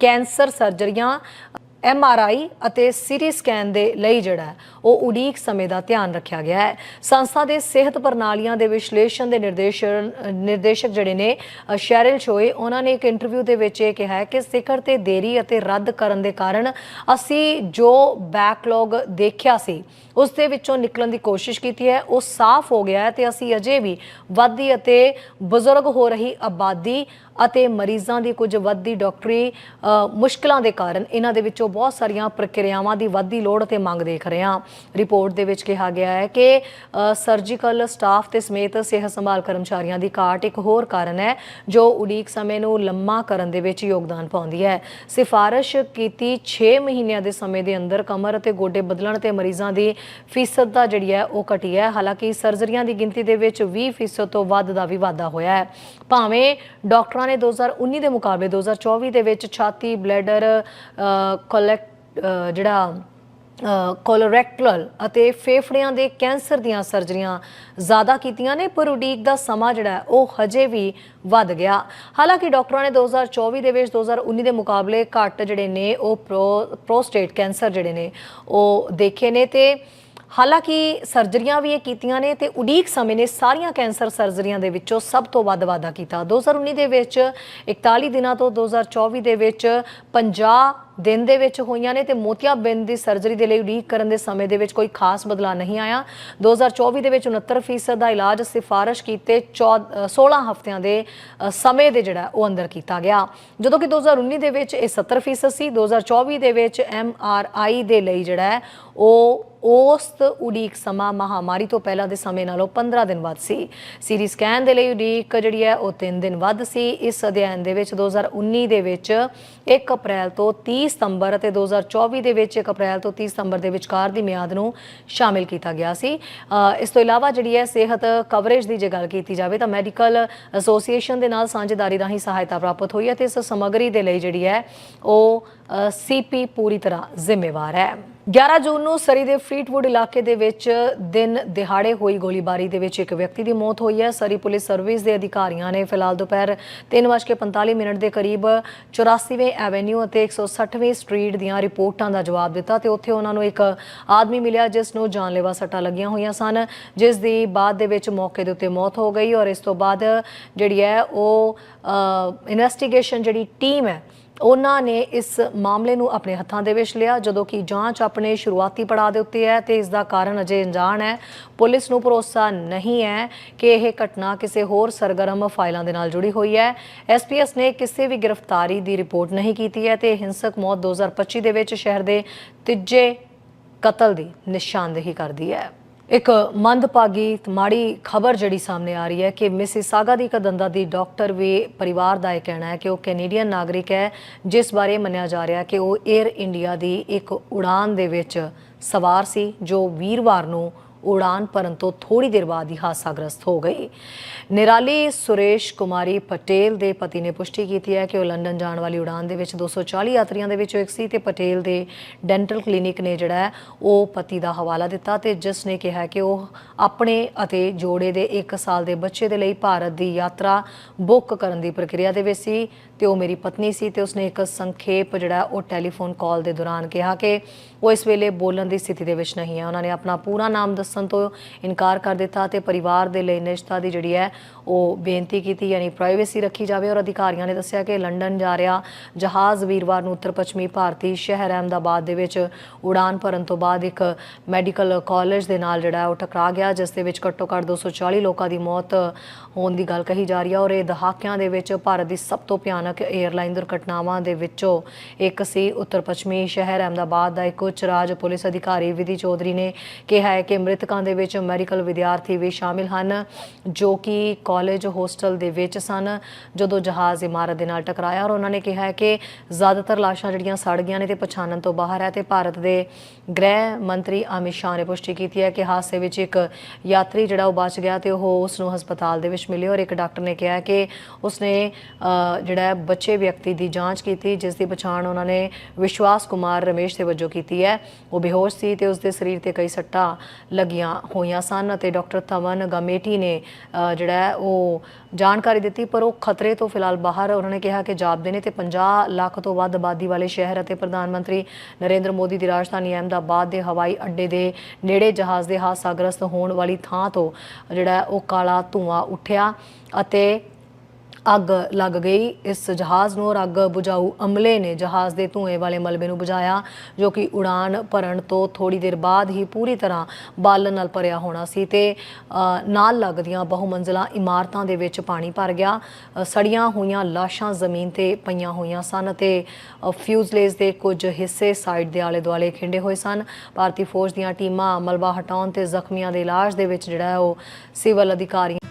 ਕੈਂਸਰ ਸਰਜਰੀਆਂ, ਐਮ ਆਰ ਆਈ ਅਤੇ ਸੀਟੀ ਸਕੈਨ ਦੇ ਲਈ ਜਿਹੜਾ ਉਹ ਉਡੀਕ ਸਮੇਂ ਦਾ ਧਿਆਨ ਰੱਖਿਆ ਗਿਆ ਹੈ। ਸੰਸਥਾ ਦੇ ਸਿਹਤ ਪ੍ਰਣਾਲੀਆਂ ਦੇ ਵਿਸ਼ਲੇਸ਼ਣ ਦੇ ਨਿਰਦੇਸ਼ ਨਿਰਦੇਸ਼ਕ ਜਿਹੜੇ ਨੇ ਸ਼ੈਰਲ ਸ਼ੋਏ ਉਹਨਾਂ ਨੇ ਇੱਕ ਇੰਟਰਵਿਊ ਦੇ ਵਿੱਚ ਇਹ ਕਿਹਾ ਕਿ ਸਿਖਰ ਤੇ ਦੇਰੀ ਅਤੇ ਰੱਦ ਕਰਨ ਦੇ ਕਾਰਨ ਅਸੀਂ ਜੋ ਬੈਕਲੌਗ ਦੇਖਿਆ ਸੀ ਉਸ ਦੇ ਵਿੱਚੋਂ ਨਿਕਲਣ ਦੀ ਕੋਸ਼ਿਸ਼ ਕੀਤੀ ਹੈ, ਉਹ ਸਾਫ਼ ਹੋ ਗਿਆ ਹੈ ਤੇ ਅਸੀਂ ਅਜੇ ਵੀ ਵੱਧਦੀ ਅਤੇ ਬਜ਼ੁਰਗ ਹੋ ਰਹੀ ਆਬਾਦੀ ਅਤੇ ਮਰੀਜ਼ਾਂ ਦੀ ਕੁਝ ਵੱਧਦੀ ਡਾਕਟਰੀ ਮੁਸ਼ਕਲਾਂ ਦੇ ਕਾਰਨ ਇਹਨਾਂ ਦੇ ਵਿੱਚੋਂ ਬਹੁਤ ਸਾਰੀਆਂ ਪ੍ਰਕਿਰਿਆਵਾਂ ਦੀ ਵੱਧਦੀ ਲੋੜ ਤੇ ਮੰਗ ਦੇਖ ਰਹੇ ਹਾਂ। ਰਿਪੋਰਟ ਦੇ ਵਿੱਚ ਕਿਹਾ ਗਿਆ ਹੈ ਕਿ ਸਰਜੀਕਲ ਸਟਾਫ ਤੇ ਸਮੇਤ ਸਿਹਤ ਸੰਭਾਲ ਕਰਮਚਾਰੀਆਂ ਦੀ ਘਾਟ ਇੱਕ ਹੋਰ ਕਾਰਨ ਹੈ, ਜੋ ਉਡੀਕ ਸਮੇਂ ਨੂੰ ਲੰਮਾ ਕਰਨ ਦੇ ਵਿੱਚ ਯੋਗਦਾਨ ਪਾਉਂਦੀ ਹੈ। ਸਿਫਾਰਿਸ਼ ਕੀਤੀ 6 ਮਹੀਨਿਆਂ ਦੇ ਸਮੇਂ ਦੇ ਅੰਦਰ ਕਮਰ ਅਤੇ ਗੋਡੇ ਬਦਲਣ ਤੇ ਮਰੀਜ਼ਾਂ ਦੀ ਫੀਸਦ ਦਾ ਜਿਹੜੀ ਹੈ ਉਹ ਘਟੀ ਹੈ। ਹਾਲਾਂਕਿ ਸਰਜਰੀਆਂ ਦੀ ਗਿਣਤੀ ਦੇ ਵਿੱਚ 20 ਫੀਸਦ ਤੋਂ ਵੱਧ ਦਾ ਵੀ ਵਾਧਾ ਹੋਇਆ ਹੈ। ਭਾਵੇਂ ਡਾਕਟਰਾਂ ਨੇ 2019 ਦੇ ਮੁਕਾਬਲੇ 2024 ਦੇ ਵਿੱਚ ਛਾਤੀ, ਬਲੈਡਰ ਕੋਲੈਕਟ ਜਿਹੜਾ ਕੋਲੋਰੈਕਟਲ ਅਤੇ ਫੇਫੜਿਆਂ ਦੇ ਕੈਂਸਰ ਦੀਆਂ ਸਰਜਰੀਆਂ ਜ਼ਿਆਦਾ ਕੀਤੀਆਂ ਨੇ, ਪਰ ਉਡੀਕ ਦਾ ਸਮਾਂ ਜਿਹੜਾ ਉਹ ਹਜੇ ਵੀ ਵੱਧ ਗਿਆ। ਹਾਲਾਂਕਿ ਡਾਕਟਰਾਂ ਨੇ 2024 ਦੇ ਵਿੱਚ 2019 ਦੇ ਮੁਕਾਬਲੇ ਘੱਟ ਜਿਹੜੇ ਨੇ, ਉਹ ਪ੍ਰੋ- ਪ੍ਰੋਸਟੇਟ ਕੈਂਸਰ ਜਿਹੜੇ ਨੇ, ਉਹ ਦੇਖੇ ਨੇ ਤੇ ਹਾਲਾਂਕਿ ਸਰਜਰੀਆਂ ਵੀ ਇਹ ਕੀਤੀਆਂ ਨੇ ਤੇ ਉਡੀਕ ਸਮੇਂ ਨੇ ਸਾਰੀਆਂ ਕੈਂਸਰ ਸਰਜਰੀਆਂ ਦੇ ਵਿੱਚੋਂ ਸਭ ਤੋਂ ਵੱਧ ਵਾਧਾ ਕੀਤਾ। 2019 ਦੇ ਵਿੱਚ 41 ਦਿਨਾਂ ਤੋਂ 2024 ਦੇ ਵਿੱਚ 50 ਦਿਨ ਦੇ ਵਿੱਚ ਹੋਈਆਂ ਨੇ ਤੇ ਮੋਤੀਆਬਿੰਦ ਦੀ ਸਰਜਰੀ ਦੇ ਲਈ ਉਡੀਕ ਕਰਨ ਦੇ ਸਮੇਂ ਦੇ ਵਿੱਚ ਕੋਈ ਖਾਸ ਬਦਲਾਅ ਨਹੀਂ ਆਇਆ। 2024 ਦੇ ਵਿੱਚ 69% ਦਾ ਇਲਾਜ ਸਿਫਾਰਿਸ਼ ਕੀਤੇ 14 16 ਹਫ਼ਤਿਆਂ ਦੇ ਸਮੇਂ ਦੇ ਜਿਹੜਾ ਉਹ ਅੰਦਰ ਕੀਤਾ ਗਿਆ। ਜਦੋਂ ਕਿ 2019 ਦੇ ਵਿੱਚ ਇਹ 70% ਸੀ 2024 ਦੇ ਵਿੱਚ ਐਮ ਆਰ ਆਈ ਦੇ ਲਈ ਜਿਹੜਾ ਉਹ ਔਸਤ ਉਡੀਕ ਸਮਾਂ ਮਹਾਮਾਰੀ ਤੋਂ ਪਹਿਲਾਂ ਦੇ ਸਮੇਂ ਨਾਲੋਂ 15 ਦਿਨ ਵੱਧ ਸੀ। ਸੀਰੀ ਸਕੈਨ ਦੇ ਲਈ ਉਡੀਕ ਜਿਹੜੀ ਹੈ, ਉਹ 3 ਦਿਨ ਵੱਧ ਸੀ। ਇਸ ਅਧਿਐਨ ਦੇ ਵਿੱਚ 2019 ਦੇ ਵਿੱਚ 1 ਅਪ੍ਰੈਲ ਤੋਂ 30 ਸਤੰਬਰ ਅਤੇ 2024 ਦੇ ਵਿੱਚ 1 ਅਪ੍ਰੈਲ ਤੋਂ 30 ਸਤੰਬਰ ਦੇ ਵਿਚਕਾਰ ਦੀ ਮਿਆਦ ਨੂੰ ਸ਼ਾਮਿਲ ਕੀਤਾ ਗਿਆ ਸੀ। ਅ, ਇਸ ਤੋਂ ਇਲਾਵਾ ਜਿਹੜੀ ਹੈ ਸਿਹਤ ਕਵਰੇਜ ਦੀ ਜੇ ਗੱਲ ਕੀਤੀ ਜਾਵੇ ਤਾਂ ਮੈਡੀਕਲ ਐਸੋਸੀਏਸ਼ਨ ਦੇ ਨਾਲ ਸਾਂਝੇਦਾਰੀ ਰਾਹੀਂ ਸਹਾਇਤਾ ਪ੍ਰਾਪਤ ਹੋਈ ਹੈ ਤੇ ਇਸ ਸਮੱਗਰੀ ਦੇ ਲਈ ਜਿਹੜੀ ਹੈ ਉਹ ਸੀਪੀ ਪੂਰੀ ਤਰ੍ਹਾਂ ਜ਼ਿੰਮੇਵਾਰ ਹੈ। 11 ਜੂਨ ਨੂੰ ਸਰੀ ਦੇ ਫਰੀਟਵੁੱਡ ਇਲਾਕੇ ਦੇ ਵਿੱਚ ਦਿਨ ਦਿਹਾੜੇ ਹੋਈ ਗੋਲੀਬਾਰੀ ਦੇ ਵਿੱਚ ਇੱਕ ਵਿਅਕਤੀ ਦੀ ਮੌਤ ਹੋਈ ਹੈ। ਸਰੀ ਪੁਲਿਸ ਸਰਵਿਸ ਦੇ ਅਧਿਕਾਰੀਆਂ ਨੇ ਫਿਲਹਾਲ ਦੁਪਹਿਰ 3:45 ਮਿੰਟ ਦੇ ਕਰੀਬ 84ਵੇਂ ਐਵੇਨਿਊ ਅਤੇ 160ਵੀਂ ਸਟਰੀਟ ਦੀਆਂ ਰਿਪੋਰਟਾਂ ਦਾ ਜਵਾਬ ਦਿੱਤਾ ਤੇ ਉੱਥੇ ਉਹਨਾਂ ਨੂੰ ਇੱਕ ਆਦਮੀ ਮਿਲਿਆ ਜਿਸ ਨੂੰ ਜਾਨਲੇਵਾ ਸੱਟਾਂ ਲੱਗੀਆਂ ਹੋਈਆਂ ਸਨ, ਜਿਸ ਦੀ ਬਾਅਦ ਦੇ ਵਿੱਚ ਮੌਕੇ ਦੇ ਉੱਤੇ ਮੌਤ ਹੋ ਗਈ ਔਰ ਇਸ ਤੋਂ ਬਾਅਦ ਜਿਹੜੀ ਹੈ ਉਹ ਇਨਵੈਸਟੀਗੇਸ਼ਨ ਜਿਹੜੀ ਟੀਮ ਹੈ ਉਹਨਾਂ ਨੇ ਇਸ ਮਾਮਲੇ ਨੂੰ ਆਪਣੇ ਹੱਥਾਂ ਦੇ ਵਿੱਚ ਲਿਆ, ਜਦੋਂ ਕਿ ਜਾਂਚ ਆਪਣੇ ਸ਼ੁਰੂਆਤੀ ਪੜਾਅ ਦੇ ਉੱਤੇ ਹੈ ਤੇ ਇਸ ਦਾ ਕਾਰਨ ਅਜੇ ਅਣਜਾਣ ਹੈ। ਪੁਲਿਸ ਨੂੰ ਭਰੋਸਾ ਨਹੀਂ ਹੈ ਕਿ ਇਹ ਘਟਨਾ ਕਿਸੇ ਹੋਰ ਸਰਗਰਮ ਫਾਈਲਾਂ ਦੇ ਨਾਲ ਜੁੜੀ ਹੋਈ ਹੈ। ਐਸਪੀਐਸ ਨੇ ਕਿਸੇ ਵੀ ਗ੍ਰਿਫਤਾਰੀ ਦੀ ਰਿਪੋਰਟ ਨਹੀਂ ਕੀਤੀ ਹੈ ਤੇ ਹਿੰਸਕ ਮੌਤ 2025 ਦੇ ਵਿੱਚ ਸ਼ਹਿਰ ਦੇ ਤੀਜੇ ਕਤਲ ਦੀ ਨਿਸ਼ਾਨਦੇਹੀ ਕਰਦੀ ਹੈ। ਇੱਕ ਮੰਦਭਾਗੀ ਮਾੜੀ ਖਬਰ ਜਿਹੜੀ ਸਾਹਮਣੇ ਆ ਰਹੀ ਹੈ ਕਿ ਮਿਸਿਸਾਗਾ ਦੀ ਕਦੰਦਾ ਦੀ ਡਾਕਟਰ ਵੀ ਪਰਿਵਾਰ ਦਾ ਇਹ ਕਹਿਣਾ ਹੈ ਕਿ ਉਹ ਕੈਨੇਡੀਅਨ ਨਾਗਰਿਕ ਹੈ, ਜਿਸ ਬਾਰੇ ਮੰਨਿਆ ਜਾ ਰਿਹਾ ਕਿ ਉਹ 에ਅਰ ਇੰਡੀਆ ਦੀ ਇੱਕ ਉਡਾਨ ਦੇ ਵਿੱਚ ਸਵਾਰ ਸੀ, ਜੋ ਵੀਰਵਾਰ ਨੂੰ ਉਡਾਨ ਭਰਨ ਤੋਂ ਥੋੜੀ ਦੇਰ ਬਾਅਦ ਹੀ ਹਾਦਸਾਗ੍ਰਸਤ ਹੋ ਗਈ। ਨਿਰਾਲੀ ਸੁਰੇਸ਼ ਕੁਮਾਰੀ ਪਟੇਲ ਦੇ ਪਤੀ ਨੇ ਪੁਸ਼ਟੀ ਕੀਤੀ ਹੈ ਕਿ ਉਹ ਲੰਡਨ ਜਾਣ ਵਾਲੀ ਉਡਾਨ ਦੇ ਵਿੱਚ 240 ਯਾਤਰੀਆਂ ਦੇ ਵਿੱਚੋਂ ਇੱਕ ਸੀ ਤੇ ਪਟੇਲ ਦੇ ਡੈਂਟਲ ਕਲੀਨਿਕ ਨੇ ਜਿਹੜਾ ਉਹ ਪਤੀ ਦਾ ਹਵਾਲਾ ਦਿੱਤਾ ਤੇ ਜਿਸ ਨੇ ਕਿਹਾ ਕਿ ਉਹ ਆਪਣੇ ਅਤੇ ਜੋੜੇ ਦੇ 1 ਸਾਲ ਦੇ ਬੱਚੇ ਦੇ ਲਈ ਭਾਰਤ ਦੀ ਯਾਤਰਾ ਬੁੱਕ ਕਰਨ ਦੀ ਪ੍ਰਕਿਰਿਆ ਦੇ ਵਿੱਚ ਸੀ। ਤੇ ਉਹ ਮੇਰੀ ਪਤਨੀ ਸੀ ਤੇ ਉਸਨੇ ਇੱਕ ਸੰਖੇਪ ਜਿਹੜਾ ਉਹ ਟੈਲੀਫੋਨ ਕਾਲ ਦੇ ਦੌਰਾਨ ਕਿਹਾ ਕਿ ਉਹ ਇਸ ਵੇਲੇ ਬੋਲਣ ਦੀ ਸਥਿਤੀ ਦੇ ਵਿੱਚ ਨਹੀਂ ਹੈ। ਉਹਨਾਂ ਨੇ ਆਪਣਾ ਪੂਰਾ ਨਾਮ ਦੱਸਣ ਤੋਂ ਇਨਕਾਰ ਕਰ ਦਿੱਤਾ ਤੇ ਪਰਿਵਾਰ ਦੇ ਲਈ ਨਿਸ਼ਚਤਾ ਦੀ ਜਿਹੜੀ ਹੈ ਉਹ ਬੇਨਤੀ ਕੀਤੀ ਯਾਨੀ ਪ੍ਰਾਈਵੇਸੀ ਰੱਖੀ ਜਾਵੇ ਔਰ ਅਧਿਕਾਰੀਆਂ ਨੇ ਦੱਸਿਆ ਕਿ ਲੰਡਨ ਜਾ ਰਿਹਾ ਜਹਾਜ਼ ਵੀਰਵਾਰ ਨੂੰ ਉੱਤਰ ਪੱਛਮੀ ਭਾਰਤੀ ਸ਼ਹਿਰ ਅਹਿਮਦਾਬਾਦ ਦੇ ਵਿੱਚ ਉਡਾਨ ਭਰਨ ਤੋਂ ਬਾਅਦ ਇੱਕ ਮੈਡੀਕਲ ਕਾਲਜ ਦੇ ਨਾਲ ਜਿਹੜਾ ਉਹ ਟਕਰਾ ਗਿਆ, ਜਿਸ ਦੇ ਵਿੱਚ ਘੱਟੋ ਘੱਟ 240 ਲੋਕਾਂ ਦੀ ਮੌਤ ਹੋਣ ਦੀ ਗੱਲ ਕਹੀ ਜਾ ਰਹੀ ਹੈ ਔਰ ਇਹ ਦਹਾਕਿਆਂ ਦੇ ਵਿੱਚ ਭਾਰਤ ਦੀ ਸਭ ਤੋਂ ਭਿਆਨਕ 에ਅਰਲਾਈਨ ਦੁਰਘਟਨਾਵਾਂ ਦੇ ਵਿੱਚੋਂ ਇੱਕ ਸੀ। ਉੱਤਰ ਪੱਛਮੀ ਸ਼ਹਿਰ ਅਹਿਮਦਾਬਾਦ ਦਾ ਇੱਕ ਉੱਚ ਰਾਜ ਪੁਲਿਸ ਅਧਿਕਾਰੀ ਵਿਧੀ ਚੌਧਰੀ ਨੇ ਕਿਹਾ ਹੈ ਕਿ ਮ੍ਰਿਤਕਾਂ ਦੇ ਵਿੱਚ ਮੈਡੀਕਲ ਵਿਦਿਆਰਥੀ ਵੀ ਸ਼ਾਮਿਲ ਹਨ, ਜੋ ਕਿ ਕਾਲਜ ਹੋਸਟਲ ਦੇ ਵਿੱਚ ਸਨ, ਜਦੋਂ ਜਹਾਜ਼ ਇਮਾਰਤ ਦੇ ਨਾਲ ਟਕਰਾਇਆ ਔਰ ਉਹਨਾਂ ਨੇ ਕਿਹਾ ਹੈ ਕਿ ਜ਼ਿਆਦਾਤਰ ਲਾਸ਼ਾਂ ਜਿਹੜੀਆਂ ਸੜ ਗਈਆਂ ਨੇ ਤੇ ਪਛਾਣਨ ਤੋਂ ਬਾਹਰ ਹੈ ਤੇ ਭਾਰਤ ਦੇ ਗ੍ਰਹਿ ਮੰਤਰੀ ਅਮਿਤ ਸ਼ਾਹ ਨੇ ਪੁਸ਼ਟੀ ਕੀਤੀ ਹੈ ਕਿ ਹਾਦਸੇ ਵਿੱਚ ਇੱਕ ਯਾਤਰੀ ਜਿਹੜਾ ਉਹ ਬਚ ਗਿਆ ਤੇ ਉਹ ਉਸ ਨੂੰ ਹਸਪਤਾਲ ਦੇ ਵਿੱਚ ਮਿਲੇ ਔਰ ਇੱਕ ਡਾਕਟਰ ਨੇ ਕਿਹਾ ਕਿ ਉਸਨੇ ਜਿਹੜਾ ਬੱਚੇ ਵਿਅਕਤੀ ਦੀ ਜਾਂਚ ਕੀਤੀ, ਜਿਸ ਦੀ ਪਛਾਣ ਉਹਨਾਂ ਨੇ ਵਿਸ਼ਵਾਸ ਕੁਮਾਰ ਰਮੇਸ਼ ਦੇ ਵਜੋਂ ਕੀਤੀ ਹੈ। ਉਹ ਬੇਹੋਸ਼ ਸੀ ਤੇ ਉਸ ਦੇ ਸਰੀਰ ਤੇ ਕਈ ਸੱਟਾਂ ਲੱਗੀਆਂ ਹੋਈਆਂ ਸਨ ਅਤੇ ਡਾਕਟਰ ਤਵਨ ਗਮੇਟੀ ਨੇ ਜਿਹੜਾ ਉਹ ਜਾਣਕਾਰੀ ਦਿੱਤੀ, ਪਰ ਉਹ ਖਤਰੇ ਤੋਂ ਫਿਲਹਾਲ ਬਾਹਰ ਉਹਨਾਂ ਨੇ ਕਿਹਾ ਕਿ ਜਾਪਦੇ ਨੇ ਤੇ 50 ਲੱਖ ਤੋਂ ਵੱਧ ਆਬਾਦੀ ਵਾਲੇ ਸ਼ਹਿਰ ਅਤੇ ਪ੍ਰਧਾਨ ਮੰਤਰੀ ਨਰਿੰਦਰ ਮੋਦੀ ਦੀ ਰਾਜਧਾਨੀ ਅਹਿਮਦਾਬਾਦ ਦੇ ਹਵਾਈ ਅੱਡੇ ਦੇ ਨੇੜੇ ਜਹਾਜ਼ ਦੇ ਹਾਦਸਾਗ੍ਰਸਤ ਹੋਣ ਵਾਲੀ ਥਾਂ ਤੋਂ ਜਿਹੜਾ ਉਹ ਕਾਲਾ ਧੂਆਂ ਉੱਠਿਆ ਅਤੇ ਅੱਗ ਲੱਗ ਗਈ। ਇਸ ਜਹਾਜ਼ ਨੂੰ ਔਰ ਅੱਗ ਬੁਝਾਊ ਅਮਲੇ ਨੇ ਜਹਾਜ਼ ਦੇ ਧੂਏ ਵਾਲੇ ਮਲਬੇ ਨੂੰ ਬੁਝਾਇਆ ਜੋ ਕਿ ਉਡਾਨ ਭਰਨ ਤੋਂ ਥੋੜੀ ਦੇਰ ਬਾਅਦ ਹੀ ਪੂਰੀ ਤਰ੍ਹਾਂ ਬਾਲਣ ਨਾਲ ਭਰਿਆ ਹੋਣਾ ਸੀ ਤੇ ਨਾਲ ਲੱਗਦੀਆਂ ਬਹੁਮੰਜ਼ਲਾ ਇਮਾਰਤਾਂ ਦੇ ਵਿੱਚ ਪਾਣੀ ਭਰ ਗਿਆ। ਸੜੀਆਂ ਹੋਈਆਂ ਲਾਸ਼ਾਂ ਜ਼ਮੀਨ ਤੇ ਪਈਆਂ ਹੋਈਆਂ ਸਨ ਤੇ ਅ, ਫਿਊਜ਼ਲੇਜ ਦੇ ਕੁਝ ਹਿੱਸੇ ਸਾਈਡ ਦੇ ਆਲੇ ਦੁਆਲੇ ਖਿੰਡੇ ਹੋਏ ਸਨ। ਭਾਰਤੀ ਫੌਜ ਦੀਆਂ ਟੀਮਾਂ ਮਲਬਾ ਹਟਾਉਣ ਤੇ ਜ਼ਖਮੀਆਂ ਦੇ ਇਲਾਜ ਦੇ ਵਿੱਚ ਜਿਹੜਾ ਉਹ ਸਿਵਲ ਅਧਿਕਾਰੀਆਂ